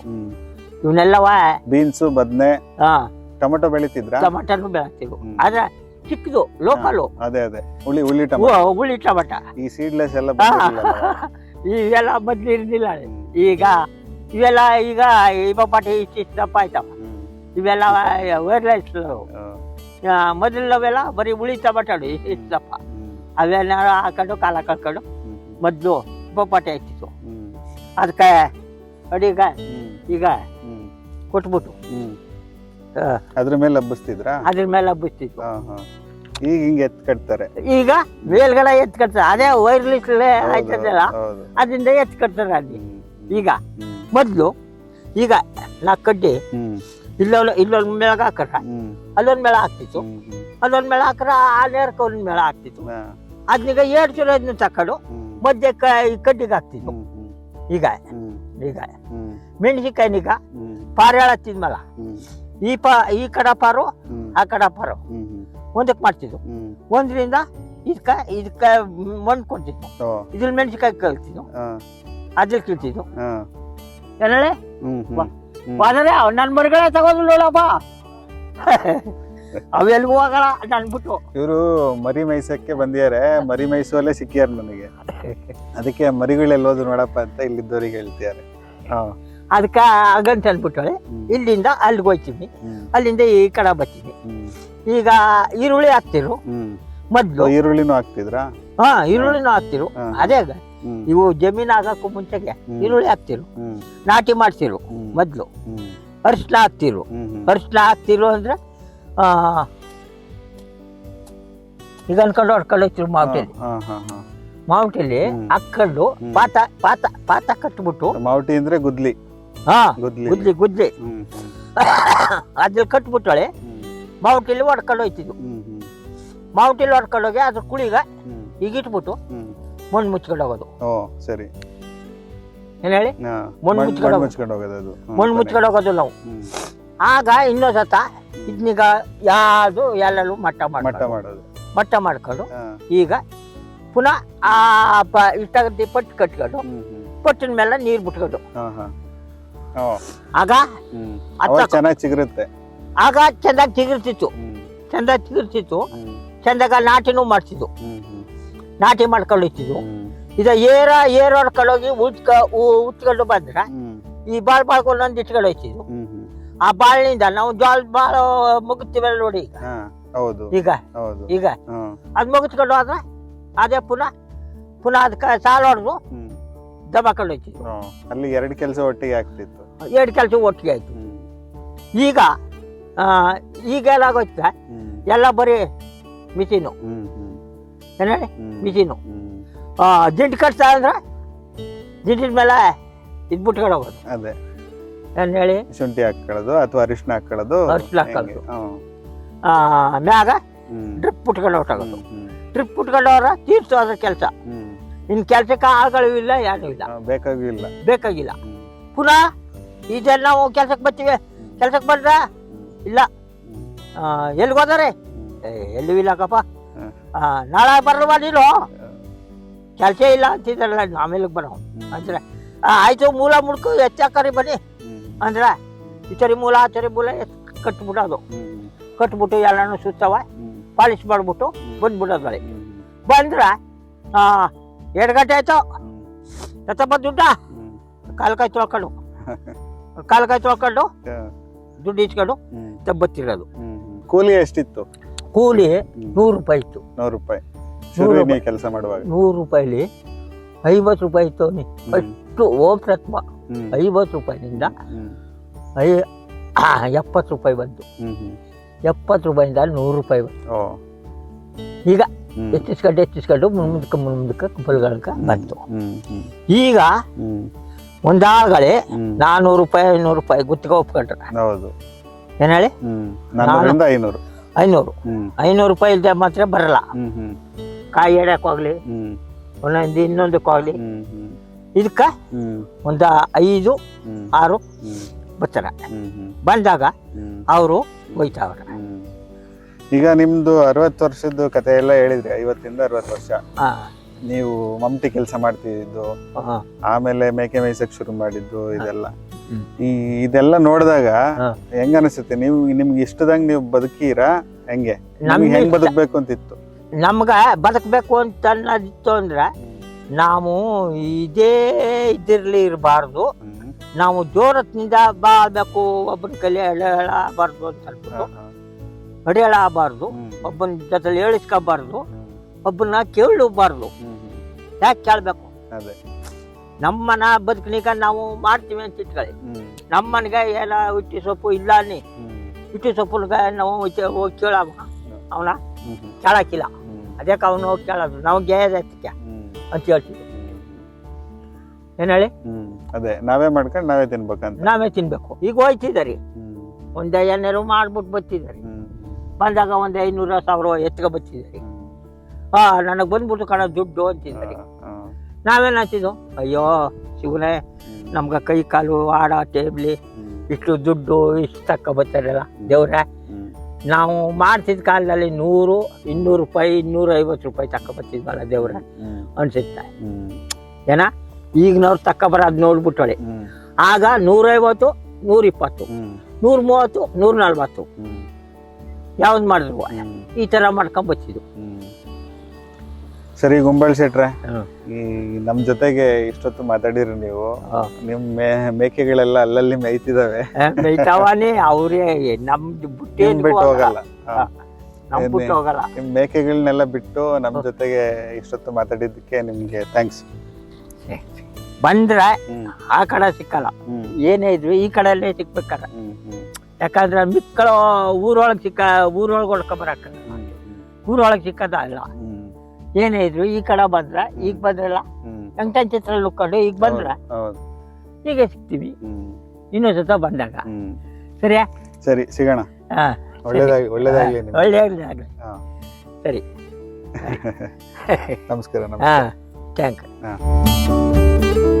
ಇವನ್ನೆಲ್ಲವ ಬೀನ್ಸು ಬದ್ನೆ ಹಾ ಟೊಮೆಟೊ ಬೆಳಿತಿದ್ರ? ಟೊಮೆಟೊನು ಬೆಳಗ್ತಿರು ಹ್ಮ್. ಆದ್ರೆ ಚಿಕ್ಕದು ಲೋಕಲ್ ಅದೇ ಅದೇ. ಹುಳಿ ಹುಳಿ ಟೊಮೆಟೊ. ಹುಳಿ ಟೊಮೆಟೊ. ಈ ಸೀಡ್ಲೆಸ್ ಎಲ್ಲ. ಇವೆಲ್ಲ ಮೊದ್ಲು ಇರ್ಲಿಲ್ಲ. ಈಗ ಇವೆಲ್ಲ ಈಗ ಇಬ್ಬಪಾಟಿ ಇಷ್ಟಿಷ್ಟು ದಪ್ಪ ಆಯ್ತವ. ಇವೆಲ್ಲ ವೈರ್ಲೆಸ್. ಮೊದಲವೆಲ್ಲ ಬರೀ ಹುಳಿ ಟಮಾಟಡು ಇಷ್ಟು ದಪ್ಪ. ಅವೆಲ್ಲ ಹಾಕೊಂಡು ಕಾಲ ಕಳ್ಕೊಂಡು. ಮೊದಲು ಇಬ್ಬಪಾಟಿ ಆಯ್ತಿತ್ತು ಅದಕ್ಕೆ ಅಡಿಗ ಈಗ ಕೊಟ್ಬಿಟ್ಟು. ಅದ್ರ ಮೇಲೆ ಹಬ್ಬಿಸ್ತಿದ್ರಾ ಅದ್ರ ಮೇಲೆ ಹಬ್ಬಿಸ್ತಿತ್ತು ಈಗ ಹಿಂಗೆ ಎತ್ ಕಟ್ತಾರೆ. ಈಗ ವೇಲ್ಗಳ ಎತ್ ಕಟ್ತಾರೆ. ಅದೇ ವೈರ್ಲೆಸ್ ಆಯ್ತದಲ್ಲ? ಹೌದು. ಅದರಿಂದ ಎತ್ ಕಟ್ತಾರೆ ಅಲ್ಲಿ. ಈಗ ಮೊದ್ಲು ಈಗ ನಾ ಕಡ್ಡಿ. ಇಲ್ಲೊಂದು ಇಲ್ಲೊಂದು ಮೇಳಗ ಹಾಕ್ರ. ಅಲ್ಲೊಂದ್ ಮೇಳ ಹಾಕ್ತಿತ್ತು. ಅಲ್ಲೊಂದು ಮೇಳ ಹಾಕ್ರ ಆ ನೇರಕ್ಕೆ ಒಂದು ಮೇಳ ಹಾಕ್ತಿತ್ತು. ಅದ್ನೀಗ ಅದನ್ನೀಗ ಚಲೋ ಇದನ್ನ ಅದನ್ನ ತಕೊಂಡು ಮಧ್ಯೆ ಈ ಕಡ್ಡಿಗೆ ಹಾಕ್ತಿತ್ತು. ಈಗ. ಈಗ. ಮೆಣಸಿನ್ಕಾಯಿನೀಗ. ಪಾರು ಹೇಳತ್ತಿದ್ಮಲ್ಲ ಈ ಪಾ ಈ ಕಡ ಪಾರು ಆ ಕಡ ಪಾರು. ಒಂದಕ್ಕೆ ಮಾಡ್ತಿದ್ರು. ಒಂದರಿಂದ ಇದಕ್ಕ ಇದಕ್ಕ ಮಣ್ಣು ಕೊಡ್ತಿದ್ರು. ಇದ್ರ ಮೆಣಸಿನ್ಕಾಯಿ ಕಲ್ತಿದ್ವು ಹಾ. ಅದ್ರಲ್ಲಿ ಕೀಳ್ತಿದ್ವು ಹಾ. ಏನೇಳಿ ಬಾ ವಾ. ಹ್ಮ್. ನನ್ನ ಮರುಗಳೇ ತಗೋದು ನೋಡಪ್ಪ ಅವೆಲ್ಗೂ ಹೋಗಲ್ಲ ನನ್ಬಿಟ್ಟು ಇವರು ಮರಿ ಮೈಸಕ್ಕೆ ಬಂದಿದ್ದಾರೆ ಮರಿ ಮೈಸೂರಲ್ಲೇ ಸಿಕ್ಕಿಯಾರ ನನಗೆ ಅದಕ್ಕೆ ಮರಿಗಳೆಲ್ಲೋದು ನೋಡಪ್ಪ ಅಂತ ಇಲ್ಲಿದ್ದವ್ರಿಗೆ ಹೇಳ್ತಿದ್ದಾರೆ ಹಾ. ಅದಕ್ಕೆ ಆಗಂತ ಅಂದ್ಬಿಟ್ಟು ಇಲ್ಲಿಂದ ಅಲ್ಲಿಗೆ ಹೋಗ್ತೀನಿ ಅಲ್ಲಿಂದ ಈ ಕಡೆ ಬರ್ತೀನಿ. ಈಗ ಈರುಳ್ಳಿ ಹಾಕ್ತಿರು ಹ್ಮ್. ಮೊದ್ಲು ಈರುಳ್ಳಿನೂ ಹಾಕ್ತಿದ್ರಾ ಹಾ ಈರುಳ್ಳಿನೂ ಹಾಕ್ತಿರು ಹಾ. ಅದೇ ಅದ. ಹ್ಮ್. ಇವು ಜಮೀನ್ ಆಗಕ್ಕೂ ಮುಂಚೆಗೆ. ಈರುಳ್ಳಿ ಹಾಕ್ತಿರು ಹ್ಮ್. ನಾಟಿ ಮಾಡ್ತಿರು. ಮೊದ್ಲು ಹ್ಮ್. ಅರಿಶಿನ ಹಾಕ್ತಿರು ಹ್ಮ್. ಹ್ಮ್. ಅರಿಶಿನ ಹಾಕ್ತಿರು ಅಂದ್ರೆ ಆ, ಈಗ ಅನ್ಕೊಂಡು ಹೊಡ್ಕೊಂಡು ಹೋಗ್ತಿರು ಮಾವಟಲ್ಲಿ ಹಾ, ಹಾ, ಹಾ. ಮಾವಟಲ್ಲಿ ಹ್ಮ್. ಹಾಕೊಂಡು ಹ್ಮ್. ಪಾತ ಪಾತ ಪಾತ ಕಟ್ಬಿಟ್ಟು ಮಾವಟಿ ಅಂದ್ರೆ ಗುದ್ಲಿ ಹಾ ಗುದ್ಲಿ ಗುದ್ಲಿ ಗುದ್ಲಿ ಹ್ಮ್. ಹ್ಮ್. ಅದ್ರಲ್ಲಿ ಕಟ್ಬಿಟ್ಟಳೆ ಹ್ಮ್. ಮಾವಟಿಲಿ ಹೊಡ್ಕೊಂಡು ಹೋಯ್ತಿದ್ವು. ಮಾವುಟಿಲಿ ಹೊಡ್ಕೊಂಡು ಹೋಗಿ ಅದ್ರ ಕುಳಿಗ ಹ್ಮ್. ಈಗ ಇಟ್ಬಿಟ್ಟು ಹ್ಮ್. ಮಣ್ಣು ಮುಚ್ಕೊಂಡು ಹೋಗೋದು. ಓ ಸರಿ. ಏನ್ ಹೇಳಿ? ಮಣ್ಣು ಮುಚ್ಕೊಂಡು ಮುಚ್ಕೊಂಡು ಹೋಗೋದು ಅದು. ಮಣ್ಣು. ಮುಚ್ಕೊಂಡು ಹೋಗೋದು ನಾವು. ಆಗ ಇನ್ನೊಂದ್ ಸತ ಇದನ್ನೀಗ ಯಾವುದು ಎಲ್ಲೆಲ್ಲೂ ಮಟ್ಟ ಮಟ್ಟ ಮಾಡೋದು. ಮಟ್ಟ ಮಾಡ್ಕೊಂಡು ಈಗ ಪುನಃ ಆ ಪ ಇಷ್ಟಾಗತ್ತೆ ಪಟ್ಟು ಕಟ್ಕೊಂಡು. ಪಟ್ಟಿನ ಮೇಲೆ ನೀರು ಬಿಟ್ಕೊಂಡು. ಆಗ ಚೆನ್ನಾಗಿ ಚಿಗುರುತ್ತೆ. ಆಗ ಚಂದಾಗಿ ಚಿಗಿರ್ತಿತ್ತು ಚಂದ ಚಂದಾಗಿ ಚಿಗುರ್ತಿತ್ತು. ಚಂದಾಗ ನಾಟಿನೂ ಮಾಡ್ತಿದ್ವು. ನಾಟಿ ಮಾಡ್ಕೊಂಡು ಹೋಗ್ತಿದ್ವು ಹ್ಮ್. ಇದ ಏರ ಏರ್ ಹೊಡ್ಕೊಂಡೋಗಿ ಉತ್ಕ ಉತ್ಕೊಂಡು ಬಂದ್ರೆ ಈ ಬಾಳ್ ಬಾಳ್ಕೊಂಡು ಒಂದು ಇಟ್ಕೊಂಡು. ಆ ಬಾಳಿನಿಂದ ನಾವು ಜೋಳ ಬಾಳ ಮುಗಿಸ್ತೀವಲ್ಲ ನೋಡಿ ಈಗ ಹೌದು ಈಗ ಈಗ. ಅದ್ ಮುಗಿಸ್ಕೊಂಡು ಹೋದ್ರೆ ಅದೇ ಪುನಃ ಪುನಃ ಅದಕ್ಕೆ ಸಾಲ ಹೊಡೆದು. ದಬಾಕೊಂಡು ಹೋಗ್ತಿದ್ವು ಅಲ್ಲಿ ಎರಡು ಕೆಲಸ ಒಟ್ಟಿಗೆ ಆಗ್ತಿತ್ತು ಎರಡು ಕೆಲಸ ಒಟ್ಟಿಗೆ ಆಯ್ತು ಈಗ ಈಗ ಏನಾಗೋಯ್ತ ಎಲ್ಲ ಬರೀ ಮಿಷಿನು. ಏನೇಳಿ ಏನು ಮಿಷಿನು. ಜಿಂಟು ಕಟ್ತಾ ಅಂದ್ರೆ ಜಿಂಟಿನ ಮೇಲೆ ಇದು ಬಿಟ್ಕೊಂಡು ಹೋಗೋದು. ಅದೇ. ಏನು ಹೇಳಿ? ಶುಂಠಿ ಹಾಕೊಳ್ಳೋದು ಅಥವಾ ಅರಿಶಿನ ಹಾಕೊಳ್ಳೋದು? ಅರಿಶಿನ ಹಾಕೊಳ್ಳೋದು. ಮ್ಯಾಗ. ಡ್ರಿಪ್ ಹ್ಮ್, ಹ್ಮ್, ಡ್ರಿಪ್ ಬಿಟ್ಕೊಂಡವ್ರ ತೀರ್ಸು ಅದ್ರ ಕೆಲಸ. ಇನ್ ಇನ್ನು ಕೆಲಸಕ್ಕೆ ಆಳುಗಳು ಇಲ್ಲ ಯಾರು ಇಲ್ಲ. ಬೇಕಾಗಿಲ್ಲ. ಬೇಕಾಗಿಲ್ಲ ಪುನಃ ಇದೆಲ್ಲ ನಾವು ಕೆಲ್ಸಕ್ಕೆ ಬರ್ತೀವಿ ಕೆಲಸಕ್ಕೆ ಬಂದ್ರೆ ಇಲ್ಲ. ಹ್ಮ್, ಎಲ್ಲಿಗೆ ಹೋದಾರೆ? ಹ್ಮ್. ಏ ಎಲ್ಲೂ ಇಲ್ಲಕ್ಕಪ್ಪ ಹ್ಮ್. ಆ, ನಾಳೆ ಬರಲ್ವಾ ನೀನು? ಹ್ಮ್. ಕೆಲಸ ಇಲ್ಲ ಅಂತಿದ್ರಲ್ಲ ಆಮೇಲೆ ಬರೋ. ಹ್ಮ್. ಅಂದ್ರೆ ಆ, ಆಯ್ತು ಮೂಲ ಮುಡ್ಕು ಹೆಚ್ಚಾಕರಿ ಬನ್ನಿ. ಹ್ಮ್, ಅಂದ್ರೆ ಈ ಚರಿ ಮೂಲ ಆ ಚರಿ ಮೂಲ ಎತ್ ಕಟ್ಬಿಡೋದು. ಹ್ಮ್, ಕಟ್ಬಿಟ್ಟು ಎಲ್ಲಾನು ಸುತ್ತವ ಹ್ಮ್, ಪಾಲಿಶ್ ಮಾಡ್ಬಿಟ್ಟು ಹ್ಮ್. ಬಂದ್ಬಿಡೋದು ಬಳಿ ಹ್ಮ್, ಬಂದ್ರ ಆ, ಎರಡು ಗಂಟೆ ಆಯ್ತು. ಹ್ಮ್, ತತ್ತಪ್ಪ ದುಡ್ಡ? ಹ್ಮ್. ಕಾಲು ಕೈ ತೊಳ್ಕೊಂಡು. ಕಾಲು ಕೈ ತೊಳ್ಕೊಂಡು. ಹ್ಮ್, ದುಡ್ಡು ಇಸ್ಕೊಂಡು ತಬ್ಬತ್ತಿರೋದು. ಕೂಲಿ ಎಷ್ಟಿತ್ತು? ಕೂಲಿ. ನೂರು ರೂಪಾಯಿ ಇತ್ತು. ನೂರು ರೂಪಾಯಿ. ಕೆಲಸ ಮಾಡುವಾಗ? ನೂರು ರೂಪಾಯಿಲಿ ಐವತ್ತು ರೂಪಾಯಿ ಇತ್ತು ಅಷ್ಟು ಓಮ್ ಪ್ರತ್ಮ ಹ್ಮ್, ಐವತ್ತು ರೂಪಾಯಿನಿಂದ ಐ ಎಪ್ಪತ್ತು ರೂಪಾಯಿ ಬಂತು. ಎಪ್ಪತ್ತು ರೂಪಾಯಿಂದ ನೂರು ರೂಪಾಯಿ ಬಂತು. ಈಗ ಹೆಚ್ಚಿಸ್ಕೊಂಡು ಹೆಚ್ಚಿಸ್ಕೊಂಡು ಮುಂದಕ್ಕೆ ಮುಂದಕ್ಕೆ ಕುಂಬಳಗಳ್ಕ ಬಂತು. ಈಗ ಒಂದಾಗಲೇ ಹ್ಮ್. ನಾನ್ನೂರು ರೂಪಾಯಿ ಐನೂರು ರೂಪಾಯಿ ಗುತ್ತಿಗೆ ಒಪ್ಕೊಂಡ್ರೆ. ಹೌದು. ಏನು ಹೇಳಿ? ಐನೂರು. ಐನೂರು. ಐನೂರು ರೂಪಾಯಿ ಇಲ್ಲದೆ ಮಾತ್ರ ಬರಲ್ಲ. ಕಾಯಿ ಎಡಕ್ಕೋಗ್ಲಿ ಒಂದೊಂದು ಇನ್ನೊಂದಕ್ಕೋಗ್ಲಿ ಒಂದ ಇದಕ್ಕೆ ಒಂದು ಐದು ಆರು ಬರ್ತಾರ ಬಂದಾಗ ಅವರು ಹೋಯ್ತಾವ್ರ. ಈಗ ನಿಮ್ದು ಅರವತ್ತು ವರ್ಷದ ಕತೆ ಎಲ್ಲ ಹೇಳಿದ್ರಿ ಐವತ್ತಿಂದ ಅರವತ್ತು ವರ್ಷ. ನೀವು ಮಮ್ಟಿ ಕೆಲಸ ಮಾಡ್ತಿದ್ದು ಆಮೇಲೆ ಮೇಕೆ ಮೇಯ್ಸಕ್ ಶುರು ಮಾಡಿದ್ದು ಇದೆಲ್ಲ. ಈ ಇದೆಲ್ಲ ನೋಡಿದಾಗ. ಹೆಂಗ ಅನಿಸುತ್ತೆ? ನೀವು ನಿಮ್ಗೆ ಇಷ್ಟದಂಗ್ ನೀವು ಬದುಕೀರಾ? ಹೆಂಗೆ? ನಿಮ್ಗೆ ಹೆಂಗ್ ಬದುಕಬೇಕು ಅಂತಿತ್ತು? ನಮ್ಗ ಬದುಕಬೇಕು ಅಂತ ಅನ್ನೋದಿತ್ತು ಅಂದ್ರೆ ನಾವು ಇದೇ ಇದಿರ್ಲಿ ಇರಬಾರ್ದು. ನಾವು ಜೋರತ್ನಿಂದ ಬಾಳ್ಬೇಕು ಒಬ್ಬನ ಕೈಲಿ ಹೇಳಬಾರ್ದು ಅಂತ ಹೇಳ್ಬಿಟ್ಟು ಹೊಡೆಯಲಾಗಬಾರ್ದು ಒಬ್ಬನ ಜೊತೆ ಹೇಳಿಸ್ಕೋಬಾರ್ದು ಒಬ್ಬನ ಕೇಳಬಾರ್ದು. ಯಾಕೆ ಕೇಳಬೇಕು? ಅದೇ. ನಮ್ಮನ ಬದುಕನಿಗ ನಾವು ಮಾಡ್ತೀವಿ ಅಂತ ಇಟ್ಕೊಳ್ಳಿ. ನಮ್ಮನಿಗೆ ಏನ ಹುಟ್ಟಿ ಸೊಪ್ಪು ಇಲ್ಲ ನೀ. ಹುಟ್ಟಿ ಸೊಪ್ಪುನ್ಗ ನಾವು ಹೋಗಿ- ಕೇಳವ. ಅವನ. ಕೇಳಕ್ಕಿಲ್ಲ ಅದಕ್ಕೆ ಅವನು ಹೋಗಿ ಕೇಳೋದು. ನಾವು ಗೇದಕ್ಕೆ ಅಂತ ಹೇಳ್ತೀವಿ. ಏನು ಹೇಳಿ? ಅದೇ. ನಾವೇ ಮಾಡ್ಕೊಂಡು ನಾವೇ ತಿನ್ಬೇಕಂತ. ನಾವೇ ತಿನ್ಬೇಕು. ಈಗ ಹೋಯ್ತಿದಾರಿ. ಒಂದು ಏನಾರು ಮಾಡ್ಬಿಟ್ಟು ಬರ್ತಿದಾರಿ. ಬಂದಾಗ ಒಂದ್ ಐನೂರ ಸಾವಿರ ಎತ್ಕೊ ಬರ್ತಿದಾರಿ. ಹ್ಮ್. ಹಾ ನನಗೆ ಬಂದ್ಬಿಟ್ಟು ಕಣ ದುಡ್ಡು ಹಾ. ನಾವೇನ್ ಅಂತಿದ್ವು ಅಯ್ಯೋ ಶಿವನೇ ನಮ್ಗೆ ಕೈ ಕಾಲು ಆಡ ಟೇಬ್ಲಿ ಇಷ್ಟು ದುಡ್ಡು ಇಷ್ಟು ತಕ್ಕ ಬರ್ತಾರಲ್ಲ ದೇವ್ರೆ ನಾವು ಮಾಡ್ತಿದ್ದ ಕಾಲದಲ್ಲಿ ನೂರು ಇನ್ನೂರು ರೂಪಾಯಿ ಇನ್ನೂರ ಐವತ್ತು ರೂಪಾಯಿ ತಕ್ಕ ಬರ್ತಿದ್ವಲ್ಲ ದೇವ್ರೆ. ಅನ್ಸುತ್ತೆ. ಏನ? ಈಗಿನವ್ರು ತಕ್ಕ ಬರೋದು ನೋಡ್ಬಿಟ್ಟಳೆ. ಆಗ ನೂರೈವತ್ತು ನೂರಿಪ್ಪತ್ತು. ನೂರ ಮೂವತ್ತು ನೂರ ನಲ್ವತ್ತು. ಯಾವ್ದು ಮಾಡಿದ್ರು? ಈ ತರ ಮಾಡ್ಕೊಂಡ್ ಬರ್ತಿದ್ವು ಹ್ಮ್. ಸರಿ ಗುಂಬಳ್ ಶೆಟ್ರೆ ಈ ನಮ್ ಜೊತೆಗೆ ಇಷ್ಟೊತ್ತು ಮಾತಾಡಿರಿ ನೀವು. ನಿಮ್ ಮೇ ಮೇಕೆಗಳೆಲ್ಲ ಅಲ್ಲಲ್ಲಿ ಮೇಯ್ತಿದಾವೆ. ಮೇಯ್ತಾವಾನೆ ಅವರೇ ನಮ್ದು ಬುಟ್ಟಿ ನಿಮ್ ಬಿಟ್ಟು ಹೋಗಲ್ಲ. ನಮ್ ಮೇಕೆಗಳನ್ನೆಲ್ಲ ಬಿಟ್ಟು ನಮ್ ಜೊತೆಗೆ ಇಷ್ಟೊತ್ತು ಮಾತಾಡಿದ್ದಕ್ಕೆ ನಿಮ್ಗೆ ಥ್ಯಾಂಕ್ಸ್ ಬಂದ್ರೆ ಆ ಕಡೆ ಸಿಕ್ಕಲ್ಲ. ಏನೇ ಇದ್ವಿ ಈ ಕಡೆಯಲ್ಲೇ ಸಿಕ್ಬೇಕಾರ ಯಾಕಂದ್ರೆ ಮಿಕ್ಕಳು ಊರೊಳಗೆ ಸಿಕ್ಕ ಊರೊಳಗೆ ಹೊಡ್ಕೊಂಬರಕ್ಕ ಊರೊಳಗೆ ಸಿಕ್ಕದ ಅಲ್ಲ ಏನೇ ಇದ್ರು ಈ ಕಡೆ ಬಂದ್ರ ಈಗ ಬಂದ್ರಲ್ಲ? ಹ್ಮ್. ವೆಂಕಟನ್ ಚಿತ್ರ ಲುಕ್ಕೊಂಡು ಈಗ ಬಂದ್ರ? ಹೌದು. ಈಗ ಸಿಗ್ತೀವಿ. ಇನ್ನೊಂದ್ ಸತ ಬಂದಾಗ. ಸರಿಯಾ? ಸರಿ ಸಿಗೋಣ. ಒಳ್ಳೇದಾಗಿ ಒಳ್ಳೇದಾಗ್ಲಿ ಒಳ್ಳೇದಾಗಲಿ. ಸರಿ. ನಮಸ್ಕಾರ ನಮಸ್ಕಾರ. ಹಾ ಥ್ಯಾಂಕ್ ಹಾ.